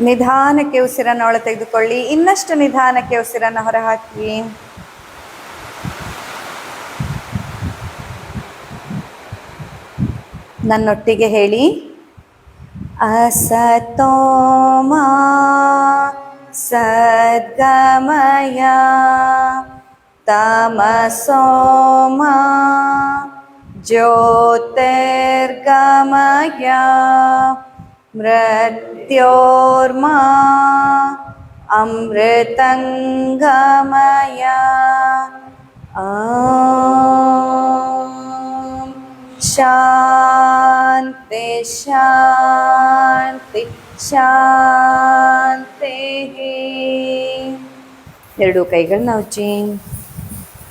ನಿಧಾನಕ್ಕೆ ಉಸಿರನ್ನು ಒಳ ತೆಗೆದುಕೊಳ್ಳಿ. ಇನ್ನಷ್ಟು ನಿಧಾನಕ್ಕೆ ಉಸಿರನ್ನು ಹೊರಹಾಕಿ. ನನ್ನೊಟ್ಟಿಗೆ ಹೇಳಿ. ಅಸತೋಮ ಸದ್ಗಮಯ ತಮಸೋಮ ಜ್ಯೋತಿರ್ಗಮಯ ಮೃತ್ಯೋರ್ಮಾ ಅಮೃತಂಗಮಯ. ಆಂ ಶಾಂತಿ ಶಾಂತಿ ಶಾಂತಿ. ಎರಡು ಕೈಗಳನ್ನ ಉಚ್ಚಿ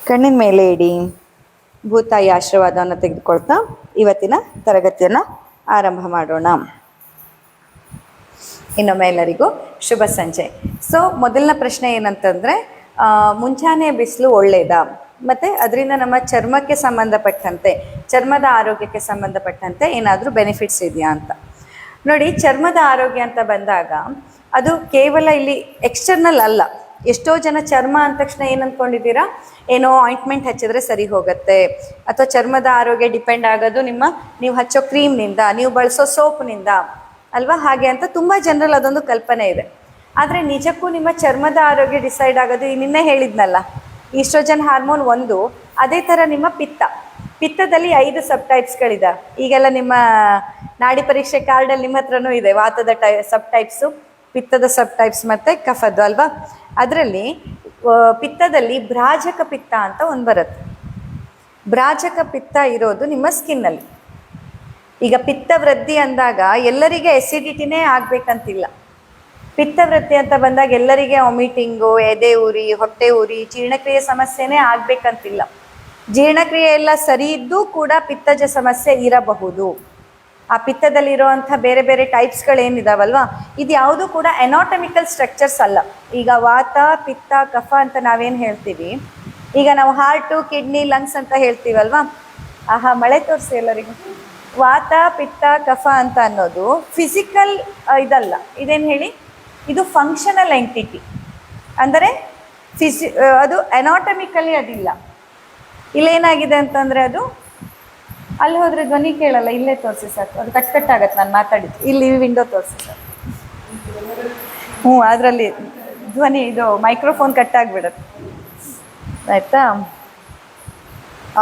ಕಣ್ಣಿನ ಮೇಲೆ ಇಡಿ. ಭೂತಾಯಿ ಆಶೀರ್ವಾದವನ್ನು ತೆಗೆದುಕೊಳ್ತಾ ಇವತ್ತಿನ ತರಗತಿಯನ್ನು ಆರಂಭ ಮಾಡೋಣ. ಇನ್ನೊಮ್ಮೆ ಎಲ್ಲರಿಗೂ ಶುಭ ಸಂಜೆ. ಸೊ ಮೊದಲನೇ ಪ್ರಶ್ನೆ ಏನಂತಂದರೆ ಮುಂಚಾನೆ ಬಿಸಿಲು ಒಳ್ಳೆಯದಾ ಮತ್ತು ಅದರಿಂದ ನಮ್ಮ ಚರ್ಮಕ್ಕೆ ಸಂಬಂಧಪಟ್ಟಂತೆ, ಚರ್ಮದ ಆರೋಗ್ಯಕ್ಕೆ ಸಂಬಂಧಪಟ್ಟಂತೆ ಏನಾದರೂ ಬೆನಿಫಿಟ್ಸ್ ಇದೆಯಾ ಅಂತ. ನೋಡಿ, ಚರ್ಮದ ಆರೋಗ್ಯ ಅಂತ ಬಂದಾಗ, ಅದು ಕೇವಲ ಇಲ್ಲಿ ಎಕ್ಸ್ಟರ್ನಲ್ ಅಲ್ಲ. ಎಷ್ಟೋ ಜನ ಚರ್ಮ ಅಂದ ತಕ್ಷಣ ಏನು ಅಂದ್ಕೊಂಡಿದ್ದೀರಾ ಏನೋ ಆಯಿಂಟ್ಮೆಂಟ್ ಹಚ್ಚಿದ್ರೆ ಸರಿ ಹೋಗುತ್ತೆ. ಅಥವಾ ಚರ್ಮದ ಆರೋಗ್ಯ ಡಿಪೆಂಡ್ ಆಗೋದು ನಿಮ್ಮ, ನೀವು ಹಚ್ಚೋ ಕ್ರೀಮ್ನಿಂದ ನೀವು ಬಳಸೋ ಸೋಪ್ನಿಂದ ಅಲ್ವಾ? ಹಾಗೆ ಅಂತ ತುಂಬ ಜನರಲ್ ಅದೊಂದು ಕಲ್ಪನೆ ಇದೆ. ಆದರೆ ನಿಜಕ್ಕೂ ನಿಮ್ಮ ಚರ್ಮದ ಆರೋಗ್ಯ ಡಿಸೈಡ್ ಆಗೋದು ನಿನ್ನೆ ಹೇಳಿದ್ನಲ್ಲ. ಈಸ್ಟ್ರೋಜನ್ ಹಾರ್ಮೋನ್ ಒಂದು, ಅದೇ ಥರ ನಿಮ್ಮ ಪಿತ್ತ. ಪಿತ್ತದಲ್ಲಿ ಐದು ಸಬ್ ಟೈಪ್ಸ್ಗಳಿದೆ ಈಗೆಲ್ಲ ನಿಮ್ಮ ನಾಡಿ ಪರೀಕ್ಷೆ ಕಾರ್ಡಲ್ಲಿ ನಿಮ್ಮ ಹತ್ರನೂ ಇದೆ, ವಾತದ ಟೈ ಸಬ್ ಟೈಪ್ಸು ಪಿತ್ತದ ಸಬ್ ಟೈಪ್ಸ್ ಮತ್ತು ಕಫದ್ದು, ಅಲ್ವಾ? ಅದರಲ್ಲಿ ಪಿತ್ತದಲ್ಲಿ ಭ್ರಾಜಕ ಪಿತ್ತ ಅಂತ ಒಂದು ಬರುತ್ತೆ. ಭ್ರಾಜಕ ಪಿತ್ತ ಇರೋದು ನಿಮ್ಮ ಸ್ಕಿನ್ನಲ್ಲಿ ಈಗ ಪಿತ್ತ ವೃದ್ಧಿ ಅಂದಾಗ ಎಲ್ಲರಿಗೆ ಎಸಿಡಿಟಿನೇ ಆಗ್ಬೇಕಂತಿಲ್ಲ. ಪಿತ್ತ ವೃದ್ಧಿ ಅಂತ ಬಂದಾಗ ಎಲ್ಲರಿಗೆ ವಾಮಿಟಿಂಗು ಎದೆ ಉರಿ, ಹೊಟ್ಟೆ ಉರಿ, ಜೀರ್ಣಕ್ರಿಯೆ ಸಮಸ್ಯೆನೇ ಆಗ್ಬೇಕಂತಿಲ್ಲ. ಜೀರ್ಣಕ್ರಿಯೆ ಎಲ್ಲ ಸರಿ ಇದ್ದೂ ಕೂಡ ಪಿತ್ತಜ ಸಮಸ್ಯೆ ಇರಬಹುದು. ಆ ಪಿತ್ತದಲ್ಲಿರುವಂಥ ಬೇರೆ ಬೇರೆ ಟೈಪ್ಸ್ಗಳೇನಿದಾವಲ್ವಾ ಇದು ಯಾವುದು ಕೂಡ ಎನಾಟಮಿಕಲ್ ಸ್ಟ್ರಕ್ಚರ್ಸ್ ಅಲ್ಲ. ಈಗ ವಾತ, ಪಿತ್ತ, ಕಫ ಅಂತ ನಾವೇನು ಹೇಳ್ತೀವಿ? ಈಗ ನಾವು ಹಾರ್ಟು ಕಿಡ್ನಿ ಲಂಗ್ಸ್ ಅಂತ ಹೇಳ್ತೀವಲ್ವಾ? ಆಹಾ, ಮಳೆ ತೋರಿಸಿ ಎಲ್ಲರಿಗೂ. ವಾತ, ಪಿತ್ತ, ಕಫ ಅಂತ ಅನ್ನೋದು ಫಿಸಿಕಲ್ ಇದಲ್ಲ. ಇದೇನು ಹೇಳಿ? ಇದು ಫಂಕ್ಷನಲ್ ಎಂಟಿಟಿ ಅಂದರೆ ಫಿಸಿ ಅದು ಅನಾಟಮಿಕಲಿ ಅದಿಲ್ಲ. ಇಲ್ಲೇನಾಗಿದೆ ಅಂತಂದರೆ ಅದು, ಅಲ್ಲಿ ಹೋದರೆ ಧ್ವನಿ ಕೇಳಲ್ಲ, ಇಲ್ಲೇ ತೋರಿಸಿ ಸರ್. ಅದು ಕಟ್ ಕಟ್ ನಾನು ಮಾತಾಡಿದ್ದು. ಇಲ್ಲಿ ವಿಂಡೋ ತೋರಿಸಿ ಸರ್. ಹ್ಞೂ, ಅದರಲ್ಲಿ ಧ್ವನಿ, ಇದು ಮೈಕ್ರೋಫೋನ್ ಕಟ್ ಆಗಿಬಿಡುತ್ತೆ. ಆಯಿತಾ?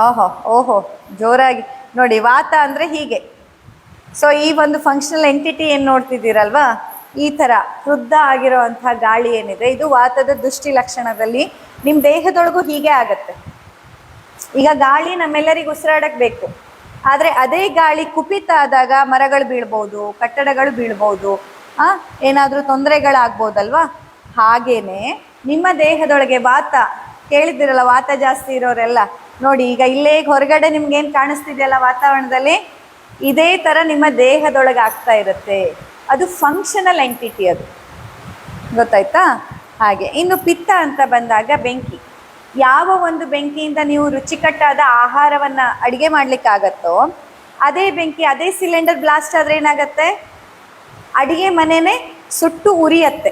ಓಹೋ ಓಹೋ, ಜೋರಾಗಿ. ನೋಡಿ, ವಾತ ಅಂದರೆ ಹೀಗೆ. ಸೊ ಈ ಒಂದು ಫಂಕ್ಷನಲ್ ಎಂಟಿಟಿ ಏನು ನೋಡ್ತಿದ್ದೀರಲ್ವಾ? ಈ ಥರ ವೃದ್ಧ ಆಗಿರೋವಂಥ ಗಾಳಿ ಏನಿದೆ, ಇದು ವಾತದ ದೃಷ್ಟಿ ಲಕ್ಷಣದಲ್ಲಿ ನಿಮ್ಮ ದೇಹದೊಳಗೂ ಹೀಗೆ ಆಗತ್ತೆ. ಈಗ ಗಾಳಿ ನಮ್ಮೆಲ್ಲರಿಗೂ ಉಸಿರಾಡಕ್ಕೆ ಬೇಕು. ಆದರೆ ಅದೇ ಗಾಳಿ ಕುಪಿತ ಆದಾಗ ಮರಗಳು ಬೀಳ್ಬೋದು, ಕಟ್ಟಡಗಳು ಬೀಳ್ಬೋದು, ಆ, ಏನಾದರೂ ತೊಂದರೆಗಳಾಗ್ಬೋದಲ್ವಾ? ಹಾಗೇನೆ ನಿಮ್ಮ ದೇಹದೊಳಗೆ ವಾತ, ಕೇಳಿದ್ದೀರಲ್ಲ, ವಾತ ಜಾಸ್ತಿ ಇರೋರೆಲ್ಲ ನೋಡಿ, ಈಗ ಇಲ್ಲೇ ಹೊರಗಡೆ ನಿಮ್ಗೇನು ಕಾಣಿಸ್ತಿದೆಯಲ್ಲ ವಾತಾವರಣದಲ್ಲಿ? ಇದೇ ಥರ ನಿಮ್ಮ ದೇಹದೊಳಗೆ ಆಗ್ತಾ ಇರುತ್ತೆ. ಅದು ಫಂಕ್ಷನಲ್ ಎಂಟಿಟಿ ಅದು. ಗೊತ್ತಾಯ್ತಾ? ಹಾಗೆ, ಇನ್ನು ಪಿತ್ತ ಅಂತ ಬಂದಾಗ ಬೆಂಕಿ. ಯಾವ ಒಂದು ಬೆಂಕಿಯಿಂದ ನೀವು ರುಚಿಕಟ್ಟಾದ ಆಹಾರವನ್ನು ಅಡುಗೆ ಮಾಡಲಿಕ್ಕಾಗತ್ತೋ, ಅದೇ ಬೆಂಕಿ, ಅದೇ ಸಿಲಿಂಡರ್ ಬ್ಲಾಸ್ಟ್ ಆದರೆ ಏನಾಗತ್ತೆ? ಅಡುಗೆ ಮನೆಯೇ ಸುಟ್ಟು ಉರಿಯತ್ತೆ.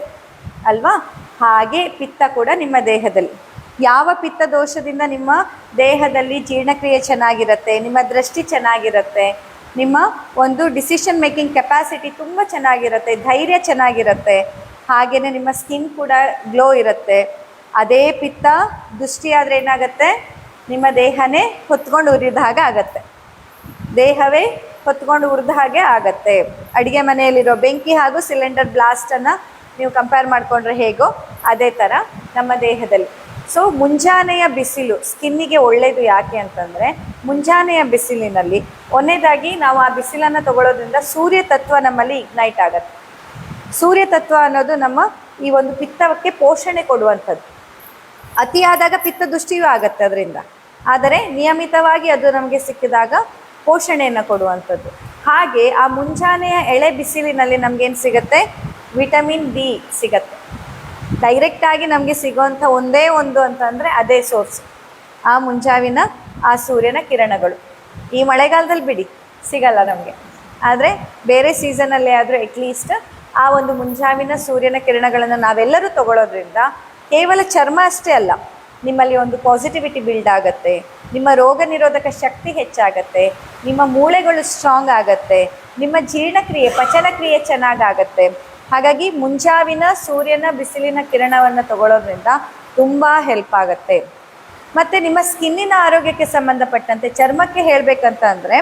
ಅಲ್ವಾ? ಹಾಗೆ ಪಿತ್ತ ಕೂಡ ನಿಮ್ಮ ದೇಹದಲ್ಲಿ. ಯಾವ ಪಿತ್ತ ದೋಷದಿಂದ ನಿಮ್ಮ ದೇಹದಲ್ಲಿ ಜೀರ್ಣಕ್ರಿಯೆ ಚೆನ್ನಾಗಿರುತ್ತೆ, ನಿಮ್ಮ ದೃಷ್ಟಿ ಚೆನ್ನಾಗಿರುತ್ತೆ, ನಿಮ್ಮ ಒಂದು ಡಿಸಿಷನ್ ಮೇಕಿಂಗ್ ಕೆಪಾಸಿಟಿ ತುಂಬ ಚೆನ್ನಾಗಿರುತ್ತೆ, ಧೈರ್ಯ ಚೆನ್ನಾಗಿರುತ್ತೆ ಹಾಗೆಯೇ ನಿಮ್ಮ ಸ್ಕಿನ್ ಕೂಡ ಗ್ಲೋ ಇರುತ್ತೆ. ಅದೇ ಪಿತ್ತ ದೃಷ್ಟಿಯಾದರೆ ಏನಾಗುತ್ತೆ? ನಿಮ್ಮ ದೇಹನೇ ಹೊತ್ಕೊಂಡು ಉರಿದ ಹಾಗೆ ಆಗತ್ತೆ. ದೇಹವೇ ಹೊತ್ಕೊಂಡು ಉರಿದ ಹಾಗೆ ಆಗತ್ತೆ. ಅಡುಗೆ ಮನೆಯಲ್ಲಿರೋ ಬೆಂಕಿ ಹಾಗೂ ಸಿಲಿಂಡರ್ ಬ್ಲಾಸ್ಟನ್ನು ನೀವು ಕಂಪೇರ್ ಮಾಡಿಕೊಂಡ್ರೆ ಹೇಗೋ ಅದೇ ಥರ ನಮ್ಮ ದೇಹದಲ್ಲಿ. ಸೊ ಮುಂಜಾನೆಯ ಬಿಸಿಲು ಸ್ಕಿನ್ನಿಗೆ ಒಳ್ಳೆಯದು ಯಾಕೆ ಅಂತಂದರೆ, ಮುಂಜಾನೆಯ ಬಿಸಿಲಿನಲ್ಲಿ ಒಂದೇದಾಗಿ ನಾವು ಆ ಬಿಸಿಲನ್ನು ತಗೊಳ್ಳೋದ್ರಿಂದ ಸೂರ್ಯ ತತ್ವ ನಮ್ಮಲ್ಲಿ ಇಗ್ನೈಟ್ ಆಗುತ್ತೆ. ಸೂರ್ಯ ತತ್ವ ಅನ್ನೋದು ನಮ್ಮ ಈ ಒಂದು ಪಿತ್ತಕ್ಕೆ ಪೋಷಣೆ ಕೊಡುವಂಥದ್ದು. ಅತಿಯಾದಾಗ ಪಿತ್ತ ದೃಷ್ಟಿಯೂ ಆಗತ್ತೆ ಅದರಿಂದ. ಆದರೆ ನಿಯಮಿತವಾಗಿ ಅದು ನಮಗೆ ಸಿಕ್ಕಿದಾಗ ಪೋಷಣೆಯನ್ನು ಕೊಡುವಂಥದ್ದು. ಹಾಗೆ ಆ ಮುಂಜಾನೆಯ ಎಳೆ ಬಿಸಿಲಿನಲ್ಲಿ ನಮಗೇನು ಸಿಗುತ್ತೆ? ವಿಟಮಿನ್ ಡಿ ಸಿಗತ್ತೆ. ಡೈರೆಕ್ಟಾಗಿ ನಮಗೆ ಸಿಗೋವಂಥ ಒಂದೇ ಒಂದು ಅಂತಂದರೆ ಅದೇ ಸೋರ್ಸ್ ಆ ಮುಂಜಾವಿನ, ಆ ಸೂರ್ಯನ ಕಿರಣಗಳು. ಈ ಮಳೆಗಾಲದಲ್ಲಿ ಬಿಡಿ, ಸಿಗಲ್ಲ ನಮಗೆ. ಆದರೆ ಬೇರೆ ಸೀಸನಲ್ಲಿ ಆದರೂ ಅಟ್ಲೀಸ್ಟ್ ಆ ಒಂದು ಮುಂಜಾವಿನ, ಸೂರ್ಯನ ಕಿರಣಗಳನ್ನು ನಾವೆಲ್ಲರೂ ತಗೊಳ್ಳೋದ್ರಿಂದ ಕೇವಲ ಚರ್ಮ ಅಷ್ಟೇ ಅಲ್ಲ, ನಿಮ್ಮಲ್ಲಿ ಒಂದು ಪಾಸಿಟಿವಿಟಿ ಬಿಲ್ಡ್ ಆಗುತ್ತೆ, ನಿಮ್ಮ ರೋಗ ನಿರೋಧಕ ಶಕ್ತಿ ಹೆಚ್ಚಾಗತ್ತೆ, ನಿಮ್ಮ ಮೂಳೆಗಳು ಸ್ಟ್ರಾಂಗ್ ಆಗತ್ತೆ, ನಿಮ್ಮ ಜೀರ್ಣಕ್ರಿಯೆ, ಪಚನಕ್ರಿಯೆ ಚೆನ್ನಾಗಾಗತ್ತೆ ಹಾಗಾಗಿ ಮುಂಜಾವಿನ ಸೂರ್ಯನ ಬಿಸಿಲಿನ ಕಿರಣವನ್ನು ತಗೊಳ್ಳೋದ್ರಿಂದ ತುಂಬ ಹೆಲ್ಪ್ ಆಗುತ್ತೆ. ಮತ್ತು ನಿಮ್ಮ ಸ್ಕಿನ್ನಿನ ಆರೋಗ್ಯಕ್ಕೆ ಸಂಬಂಧಪಟ್ಟಂತೆ ಚರ್ಮಕ್ಕೆ ಹೇಳಬೇಕಂತ ಅಂದರೆ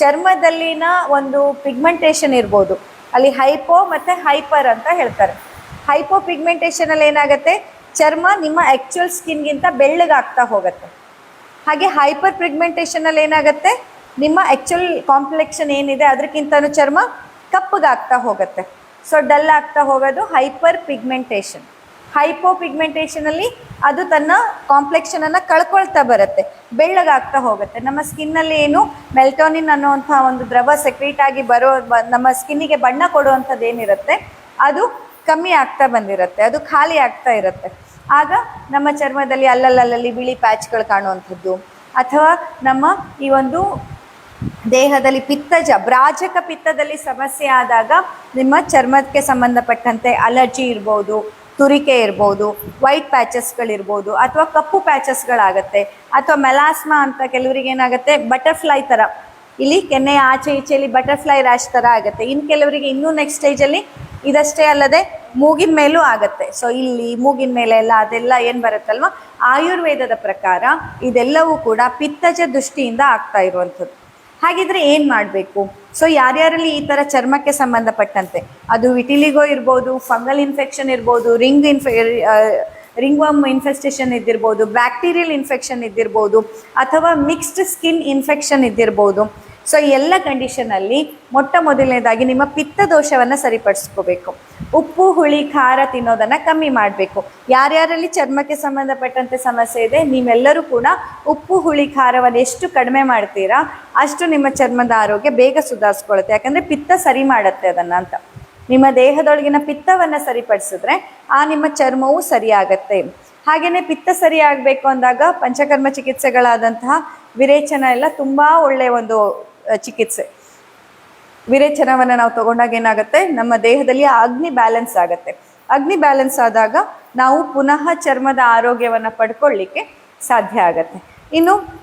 ಚರ್ಮದಲ್ಲಿನ ಒಂದು ಪಿಗ್ಮೆಂಟೇಷನ್ ಇರ್ಬೋದು. ಅಲ್ಲಿ ಹೈಪೋ ಮತ್ತು ಹೈಪರ್ ಅಂತ ಹೇಳ್ತಾರೆ. ಹೈಪೋ ಪಿಗ್ಮೆಂಟೇಷನಲ್ಲಿ ಏನಾಗುತ್ತೆ? ಚರ್ಮ ನಿಮ್ಮ ಆ್ಯಕ್ಚುಯಲ್ ಸ್ಕಿನ್ಗಿಂತ ಬೆಳ್ಳಗಾಗ್ತಾ ಹೋಗುತ್ತೆ. ಹಾಗೆ ಹೈಪರ್ ಪಿಗ್ಮೆಂಟೇಷನಲ್ಲಿ ಏನಾಗುತ್ತೆ? ನಿಮ್ಮ ಆ್ಯಕ್ಚುಯಲ್ ಕಾಂಪ್ಲೆಕ್ಷನ್ ಏನಿದೆ ಅದಕ್ಕಿಂತನೂ ಚರ್ಮ ಕಪ್ಪಗಾಗ್ತಾ ಹೋಗುತ್ತೆ. ಸೊ ಡಲ್ ಆಗ್ತಾ ಹೋಗೋದು ಹೈಪರ್ ಪಿಗ್ಮೆಂಟೇಷನ್ ಹೈಪೋ ಪಿಗ್ಮೆಂಟೇಷನಲ್ಲಿ ಅದು ತನ್ನ ಕಾಂಪ್ಲೆಕ್ಷನನ್ನು ಕಳ್ಕೊಳ್ತಾ ಬರುತ್ತೆ, ಬೆಳ್ಳಗಾಗ್ತಾ ಹೋಗುತ್ತೆ. ನಮ್ಮ ಸ್ಕಿನ್ನಲ್ಲಿ ಏನು ಮೆಲ್ಟೋನಿನ್ ಅನ್ನುವಂಥ ಒಂದು ದ್ರವ ಸೆಕ್ರೀಟ್ ಆಗಿ ಬರೋ ನಮ್ಮ ಸ್ಕಿನ್ನಿಗೆ ಬಣ್ಣ ಕೊಡುವಂಥದ್ದು ಏನಿರುತ್ತೆ, ಅದು ಕಮ್ಮಿ ಆಗ್ತಾ ಬಂದಿರುತ್ತೆ, ಅದು ಖಾಲಿ ಆಗ್ತಾ ಇರುತ್ತೆ. ಆಗ ನಮ್ಮ ಚರ್ಮದಲ್ಲಿ ಅಲ್ಲಲ್ಲಲ್ಲಿ ಬಿಳಿ ಪ್ಯಾಚ್ಗಳು ಕಾಣುವಂಥದ್ದು, ಅಥವಾ ನಮ್ಮ ಈ ಒಂದು ದೇಹದಲ್ಲಿ ಪಿತ್ತಜ, ಬ್ರಾಜಕ ಪಿತ್ತದಲ್ಲಿ ಸಮಸ್ಯೆ ಆದಾಗ ನಿಮ್ಮ ಚರ್ಮಕ್ಕೆ ಸಂಬಂಧಪಟ್ಟಂತೆ ಅಲರ್ಜಿ ಇರ್ಬೋದು, ತುರಿಕೆ ಇರ್ಬೋದು, ವೈಟ್ ಪ್ಯಾಚಸ್ಗಳಿರ್ಬೋದು ಅಥವಾ ಕಪ್ಪು ಪ್ಯಾಚಸ್ಗಳಾಗತ್ತೆ ಅಥವಾ ಮೆಲಾಸ್ಮಾ ಅಂತ ಕೆಲವರಿಗೆ ಏನಾಗುತ್ತೆ, ಬಟರ್ಫ್ಲೈ ಥರ. ಇಲ್ಲಿ ಕೆನ್ನೆಯ ಆಚೆ ಈಚೆಯಲ್ಲಿ ಬಟರ್ಫ್ಲೈ ರ್ಯಾಶ್ ಥರ ಆಗುತ್ತೆ. ಇನ್ನು ಕೆಲವರಿಗೆ ಇನ್ನೂ ನೆಕ್ಸ್ಟ್ ಸ್ಟೇಜಲ್ಲಿ ಇದಷ್ಟೇ ಅಲ್ಲದೆ ಮೂಗಿನ ಮೇಲೂ ಆಗುತ್ತೆ. ಸೊ ಇಲ್ಲಿ ಮೂಗಿನ ಮೇಲೆ ಎಲ್ಲ ಅದೆಲ್ಲ ಏನು ಬರುತ್ತಲ್ವ? ಆಯುರ್ವೇದದ ಪ್ರಕಾರ ಇದೆಲ್ಲವೂ ಕೂಡ ಪಿತ್ತಜ ದೃಷ್ಟಿಯಿಂದ ಆಗ್ತಾ ಇರುವಂಥದ್ದು. ಹಾಗಿದ್ರೆ ಏನು ಮಾಡಬೇಕು? ಸೊ ಯಾರ್ಯಾರಲ್ಲಿ ಈ ಥರ ಚರ್ಮಕ್ಕೆ ಸಂಬಂಧಪಟ್ಟಂತೆ? ಅದು ವಿಟಿಲಿಗೋ ಇರ್ಬೋದು ಫಂಗಲ್ ಇನ್ಫೆಕ್ಷನ್ ಇರ್ಬೋದು ರಿಂಗ್ ಇನ್ಫೆ ರಿಂಗ್ ಇನ್ಫೆಸ್ಟೇಷನ್ ಇದ್ದಿರ್ಬೋದು ಬ್ಯಾಕ್ಟೀರಿಯಲ್ ಇನ್ಫೆಕ್ಷನ್ ಇದ್ದಿರ್ಬೋದು, ಅಥವಾ ಮಿಕ್ಸ್ಡ್ ಸ್ಕಿನ್ ಇನ್ಫೆಕ್ಷನ್ ಇದ್ದಿರ್ಬೋದು. ಸೊ ಈ ಎಲ್ಲ ಕಂಡೀಷನಲ್ಲಿ ಮೊಟ್ಟ ಮೊದಲನೇದಾಗಿ ನಿಮ್ಮ ಪಿತ್ತ ದೋಷವನ್ನು ಸರಿಪಡಿಸ್ಕೋಬೇಕು. ಉಪ್ಪು, ಹುಳಿ, ಖಾರ ತಿನ್ನೋದನ್ನು ಕಮ್ಮಿ ಮಾಡಬೇಕು. ಯಾರ್ಯಾರಲ್ಲಿ ಚರ್ಮಕ್ಕೆ ಸಂಬಂಧಪಟ್ಟಂತೆ ಸಮಸ್ಯೆ ಇದೆ, ನೀವೆಲ್ಲರೂ ಕೂಡ ಉಪ್ಪು, ಹುಳಿ, ಖಾರವನ್ನು ಎಷ್ಟು ಕಡಿಮೆ ಮಾಡ್ತೀರಾ, ಅಷ್ಟು ನಿಮ್ಮ ಚರ್ಮದ ಆರೋಗ್ಯ ಬೇಗ ಸುಧಾರಿಸ್ಕೊಳ್ಳುತ್ತೆ ಯಾಕಂದರೆ ಪಿತ್ತ ಸರಿ ಮಾಡುತ್ತೆ ಅದನ್ನು ಅಂತ. ನಿಮ್ಮ ದೇಹದೊಳಗಿನ ಪಿತ್ತವನ್ನು ಸರಿಪಡಿಸಿದ್ರೆ ಆ ನಿಮ್ಮ ಚರ್ಮವು ಸರಿಯಾಗತ್ತೆ. ಹಾಗೆಯೇ ಪಿತ್ತ ಸರಿಯಾಗಬೇಕು ಅಂದಾಗ ಪಂಚಕರ್ಮ ಚಿಕಿತ್ಸೆಗಳಾದಂತಹ ವಿರೇಚನ ಎಲ್ಲ ತುಂಬ ಒಳ್ಳೆಯ ಒಂದು ಚಿಕಿತ್ಸೆ. ವಿರೇಚನವನ್ನು ನಾವು ತಗೊಂಡಾಗ ಏನಾಗುತ್ತೆ? ನಮ್ಮ ದೇಹದಲ್ಲಿ ಅಗ್ನಿ ಬ್ಯಾಲೆನ್ಸ್ ಆಗುತ್ತೆ. ಅಗ್ನಿ ಬ್ಯಾಲೆನ್ಸ್ ಆದಾಗ ನಾವು ಪುನಃ ಚರ್ಮದ ಆರೋಗ್ಯವನ್ನು ಪಡ್ಕೊಳ್ಳಿಕ್ಕೆ ಸಾಧ್ಯ ಆಗತ್ತೆ. ಇನ್ನು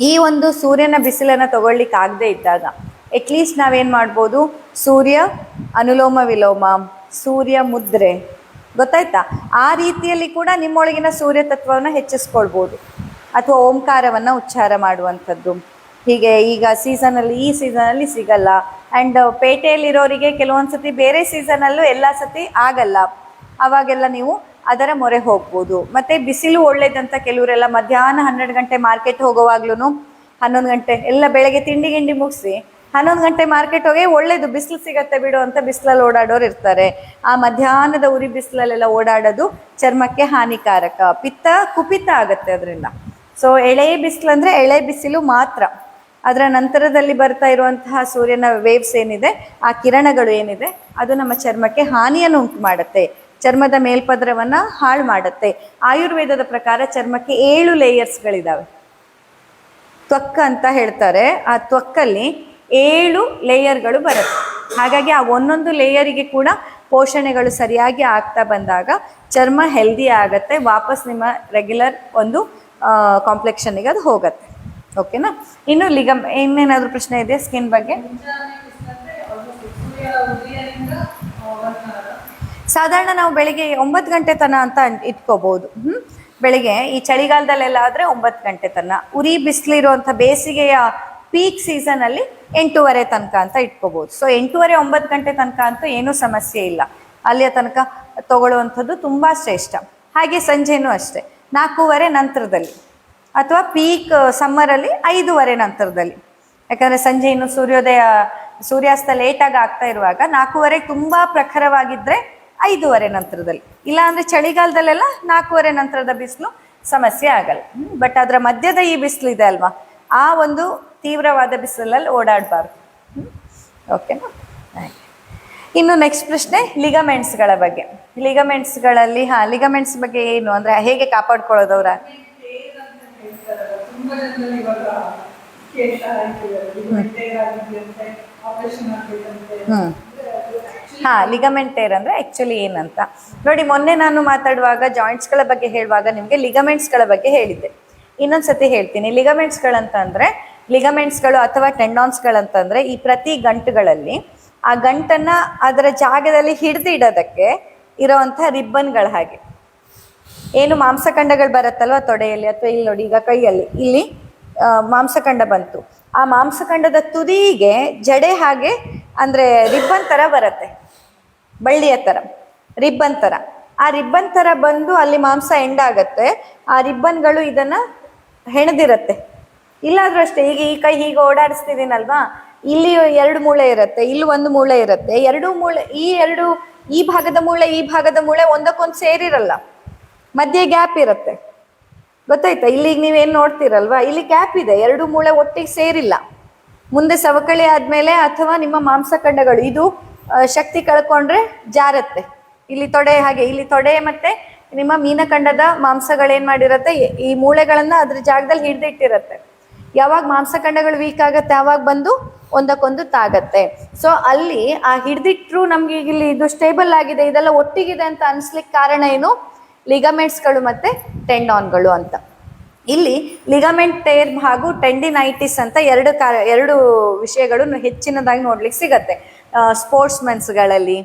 ಈ ಒಂದು ಸೂರ್ಯನ ಬಿಸಿಲನ್ನು ತಗೊಳ್ಲಿಕ್ಕೆ ಆಗದೆ ಇದ್ದಾಗ ಅಟ್ಲೀಸ್ಟ್ ನಾವೇನು ಮಾಡ್ಬೋದು? ಸೂರ್ಯ ಅನುಲೋಮ ವಿಲೋಮ, ಸೂರ್ಯ ಮುದ್ರೆ, ಗೊತ್ತಾಯ್ತಾ? ಆ ರೀತಿಯಲ್ಲಿ ಕೂಡ ನಿಮ್ಮೊಳಗಿನ ಸೂರ್ಯ ತತ್ವವನ್ನು ಹೆಚ್ಚಿಸ್ಕೊಳ್ಬೋದು. ಅಥವಾ ಓಂಕಾರವನ್ನು ಉಚ್ಚಾರ ಮಾಡುವಂಥದ್ದು. ಹೀಗೆ ಈಗ ಸೀಸನಲ್ಲಿ ಈ ಸೀಸನಲ್ಲಿ ಸಿಗಲ್ಲ. ಆ್ಯಂಡ್ ಪೇಟೆಯಲ್ಲಿರೋರಿಗೆ ಕೆಲವೊಂದು ಸತಿ ಬೇರೆ ಸೀಸನಲ್ಲೂ ಎಲ್ಲ ಸತಿ ಆಗಲ್ಲ. ಅವಾಗೆಲ್ಲ ನೀವು ಅದರ ಮೊರೆ ಹೋಗ್ಬೋದು. ಮತ್ತು ಬಿಸಿಲು ಒಳ್ಳೇದಂತ ಕೆಲವರೆಲ್ಲ ಮಧ್ಯಾಹ್ನ ಹನ್ನೆರಡು ಗಂಟೆ ಮಾರ್ಕೆಟ್ ಹೋಗೋವಾಗ್ಲೂ ಹನ್ನೊಂದು ಗಂಟೆ ಎಲ್ಲ ಬೆಳಗ್ಗೆ ತಿಂಡಿ ಗಿಂಡಿ ಮುಗಿಸಿ ಹನ್ನೊಂದು ಗಂಟೆ ಮಾರ್ಕೆಟ್ ಹೋಗಿ ಒಳ್ಳೇದು ಬಿಸಿಲು ಸಿಗತ್ತೆ ಬಿಡು ಅಂತ ಬಿಸಿಲಲ್ಲಿ ಓಡಾಡೋರು ಇರ್ತಾರೆ. ಆ ಮಧ್ಯಾಹ್ನದ ಉರಿ ಬಿಸಿಲಲ್ಲೆಲ್ಲ ಓಡಾಡೋದು ಚರ್ಮಕ್ಕೆ ಹಾನಿಕಾರಕ. ಪಿತ್ತ ಕುಪಿತ ಆಗುತ್ತೆ ಅದರಿಂದ. ಸೊ ಎಳೆ ಬಿಸಿಲು ಅಂದರೆ ಎಳೆ ಬಿಸಿಲು ಮಾತ್ರ. ಅದರ ನಂತರದಲ್ಲಿ ಬರ್ತಾ ಇರುವಂತಹ ಸೂರ್ಯನ ವೇವ್ಸ್ ಏನಿದೆ, ಆ ಕಿರಣಗಳು ಏನಿದೆ, ಅದು ನಮ್ಮ ಚರ್ಮಕ್ಕೆ ಹಾನಿಯನ್ನು ಉಂಟು ಮಾಡುತ್ತೆ ಚರ್ಮದ ಮೇಲ್ಪದರವನ್ನು ಹಾಳು ಮಾಡುತ್ತೆ. ಆಯುರ್ವೇದದ ಪ್ರಕಾರ ಚರ್ಮಕ್ಕೆ ಏಳು ಲೇಯರ್ಸ್ಗಳಿದ್ದಾವೆ ತ್ವಕ್ ಅಂತ ಹೇಳ್ತಾರೆ. ಆ ತ್ವಕ್ಕಲ್ಲಿ ಏಳು ಲೇಯರ್ಗಳು ಬರುತ್ತೆ. ಹಾಗಾಗಿ ಆ ಒಂದೊಂದು ಲೇಯರಿಗೆ ಕೂಡ ಪೋಷಣೆಗಳು ಸರಿಯಾಗಿ ಆಗ್ತಾ ಬಂದಾಗ ಚರ್ಮ ಹೆಲ್ದಿ ಆಗತ್ತೆ. ವಾಪಸ್ ನಿಮ್ಮ ರೆಗ್ಯುಲರ್ ಒಂದು ಕಾಂಪ್ಲೆಕ್ಷನ್ನಿಗೆ ಅದು ಹೋಗುತ್ತೆ. ಓಕೆನಾ? ಇನ್ನು ಲಿಗಮ್ ಇನ್ನೇನಾದರೂ ಪ್ರಶ್ನೆ ಇದೆ ಸ್ಕಿನ್ ಬಗ್ಗೆ? ಸಾಧಾರಣ ನಾವು ಬೆಳಿಗ್ಗೆ ಒಂಬತ್ತು ಗಂಟೆ ತನ ಅಂತ ಇಟ್ಕೋಬಹುದು ಹ್ಮ್? ಬೆಳಿಗ್ಗೆ ಈ ಚಳಿಗಾಲದಲ್ಲೆಲ್ಲ ಆದರೆ ಒಂಬತ್ತು ಗಂಟೆ ತನ. ಉರಿ ಬಿಸಿಲಿರುವಂಥ ಬೇಸಿಗೆಯ ಪೀಕ್ ಸೀಸನ್ ಅಲ್ಲಿ ಎಂಟೂವರೆ ತನಕ ಅಂತ ಇಟ್ಕೋಬಹುದು ಸೊ ಎಂಟೂವರೆ ಒಂಬತ್ತು ಗಂಟೆ ತನಕ ಅಂತೂ ಏನೂ ಸಮಸ್ಯೆ ಇಲ್ಲ. ಅಲ್ಲಿಯ ತನಕ ತಗೊಳ್ಳುವಂಥದ್ದು ತುಂಬ ಶ್ರೇಷ್ಠ. ಹಾಗೆ ಸಂಜೆನೂ ಅಷ್ಟೇ. ನಾಲ್ಕೂವರೆ ನಂತರದಲ್ಲಿ. ಅಥವಾ ಪೀಕ್ ಸಮ್ಮರಲ್ಲಿ ಐದೂವರೆ ನಂತರದಲ್ಲಿ. ಯಾಕಂದರೆ ಸಂಜೆ ಇನ್ನು ಸೂರ್ಯೋದಯ, ಸೂರ್ಯಾಸ್ತ ಲೇಟಾಗಿ ಆಗ್ತಾ ಇರುವಾಗ ನಾಲ್ಕೂವರೆ ತುಂಬ ಪ್ರಖರವಾಗಿದ್ದರೆ ಐದೂವರೆ ನಂತರದಲ್ಲಿ. ಇಲ್ಲ ಅಂದರೆ ಚಳಿಗಾಲದಲ್ಲೆಲ್ಲ ನಾಲ್ಕೂವರೆ ನಂತರದ ಬಿಸಿಲು ಸಮಸ್ಯೆ ಆಗಲ್ಲ. ಬಟ್ ಅದರ ಮಧ್ಯದ ಈ ಬಿಸಿಲು ಇದೆ ಅಲ್ವಾ? ಆ ಒಂದು ತೀವ್ರವಾದ ಬಿಸಿಲಲ್ಲಿ ಓಡಾಡಬಾರ್ದು. ಓಕೆನಾ ಇನ್ನು ನೆಕ್ಸ್ಟ್ ಪ್ರಶ್ನೆ ಲಿಗಮೆಂಟ್ಸ್ಗಳ ಬಗ್ಗೆ. ಲಿಗಮೆಂಟ್ಸ್ಗಳಲ್ಲಿ ಹಾಂ ಲಿಗಮೆಂಟ್ಸ್ ಬಗ್ಗೆ ಏನು? ಅಂದರೆ ಹೇಗೆ ಕಾಪಾಡ್ಕೊಳ್ಳೋದವ್ರ? ತುಂಬಾ ಜನರಲ್ಲಿ ಇವಾಗ ಆಪರೇಷನ್ ಆಗ್ಬೇಕಂತೆ. ಹ್ಮ್. ಹಾ ಲಿಗಮೆಂಟ್ ಟೇರ್ ಅಂದ್ರೆ ಆಕ್ಚುಲಿ ಏನಂತ. ನೋಡಿ ಮೊನ್ನೆ ನಾನು ಮಾತಾಡುವಾಗ ಜಾಯಿಂಟ್ಸ್ಗಳ ಬಗ್ಗೆ ಹೇಳುವಾಗ ನಿಮ್ಗೆ ಲಿಗಮೆಂಟ್ಸ್ಗಳ ಬಗ್ಗೆ ಹೇಳಿದ್ದೆ. ಇನ್ನೊಂದ್ಸತಿ ಹೇಳ್ತೀನಿ. ಲಿಗಮೆಂಟ್ಸ್ಗಳು ಅಥವಾ ಟೆಂಡಾನ್ಸ್ ಗಳಂತಂದ್ರೆ ಈ ಪ್ರತಿ ಗಂಟುಗಳಲ್ಲಿ ಆ ಗಂಟನ್ನ ಅದರ ಜಾಗದಲ್ಲಿ ಹಿಡಿದಿಡೋದಕ್ಕೆ ಇರೋವಂಥ ರಿಬ್ಬನ್ಗಳ ಹಾಗೆ. ಏನು ಮಾಂಸಖಂಡಗಳು ಬರುತ್ತಲ್ವ ತೊಡೆಯಲ್ಲಿ ಅಥವಾ ಇಲ್ಲಿ ನೋಡಿ ಈಗ ಕೈಯಲ್ಲಿ? ಇಲ್ಲಿ ಮಾಂಸಖಂಡ ಬಂತು. ಆ ಮಾಂಸಖಂಡದ ತುದಿಗೆ ಜಡೆ ಹಾಗೆ, ಅಂದ್ರೆ ರಿಬ್ಬನ್ ತರ ಬರುತ್ತೆ. ಬಳ್ಳಿಯ ತರ, ರಿಬ್ಬನ್ ತರ. ಆ ರಿಬ್ಬನ್ ತರ ಬಂದು ಅಲ್ಲಿ ಮಾಂಸ ಎಂಡ್ ಆಗತ್ತೆ. ಆ ರಿಬ್ಬನ್ಗಳು ಇದನ್ನ ಹೆಣದಿರತ್ತೆ. ಇಲ್ಲಾದ್ರೂ ಅಷ್ಟೇ ಈಗ ಈ ಕೈ ಹೀಗೆ ಓಡಾಡಿಸ್ತಿದ್ದೀನಲ್ವಾ? ಇಲ್ಲಿ ಎರಡು ಮೂಳೆ ಇರುತ್ತೆ, ಇಲ್ಲಿ ಒಂದು ಮೂಳೆ ಇರುತ್ತೆ. ಎರಡು ಮೂಳೆ, ಈ ಎರಡು, ಈ ಭಾಗದ ಮೂಳೆ, ಈ ಭಾಗದ ಮೂಳೆ ಒಂದಕ್ಕೊಂದು ಸೇರಿರಲ್ಲ. ಮಧ್ಯೆ ಗ್ಯಾಪ್ ಇರುತ್ತೆ. ಗೊತ್ತಾಯ್ತಾ? ಇಲ್ಲಿಗೆ ನೀವೇನು ನೋಡ್ತೀರಲ್ವಾ? ಇಲ್ಲಿ ಗ್ಯಾಪ್ ಇದೆ. ಎರಡು ಮೂಳೆ ಒಟ್ಟಿಗೆ ಸೇರಿಲ್ಲ. ಮುಂದೆ ಸವಕಳಿ ಆದ್ಮೇಲೆ ಅಥವಾ ನಿಮ್ಮ ಮಾಂಸಖಂಡಗಳು ಇದು ಶಕ್ತಿ ಕಳ್ಕೊಂಡ್ರೆ ಜಾರತ್ತೆ. ಇಲ್ಲಿ ತೊಡೆ ಹಾಗೆ, ಇಲ್ಲಿ ತೊಡೆ ಮತ್ತೆ ನಿಮ್ಮ ಮೀನಖಂಡದ ಮಾಂಸಗಳೇನ್ ಮಾಡಿರತ್ತೆ? ಈ- ಮೂಳೆಗಳನ್ನ ಅದ್ರ ಜಾಗದಲ್ಲಿ ಹಿಡ್ದಿಟ್ಟಿರತ್ತೆ. ಯಾವಾಗ ಮಾಂಸಖಂಡಗಳು ವೀಕ್ ಆಗತ್ತೆ, ಅವಾಗ ಬಂದು ಒಂದಕ್ಕೊಂದು ತಾಗತ್ತೆ. ಸೊ ಅಲ್ಲಿ ಆ ಹಿಡ್ದಿಟ್ರು ನಮ್ಗೆ ಇಲ್ಲಿ ಇದು ಸ್ಟೇಬಲ್ ಆಗಿದೆ. ಇದೆಲ್ಲ ಒಟ್ಟಿಗಿದೆ ಅಂತ ಅನ್ಸ್ಲಿಕ್ಕೆ ಕಾರಣ ಏನು? ಲಿಗಮೆಂಟ್ಸ್ಗಳು ಮತ್ತೆ ಟೆಂಡಾನ್ಗಳು ಅಂತ. ಇಲ್ಲಿ ಲಿಗಮೆಂಟ್ ಟೇರ್ ಹಾಗೂ ಟೆಂಡಿನೈಟಿಸ್ ಅಂತ ಎರಡು ಕಾ, ಎರಡು ವಿಷಯಗಳು ಹೆಚ್ಚಿನದಾಗಿ ನೋಡ್ಲಿಕ್ಕೆ ಸಿಗತ್ತೆ. ಸ್ಪೋರ್ಟ್ಸ್ ಮೆನ್ಸ್ಗಳಲ್ಲಿ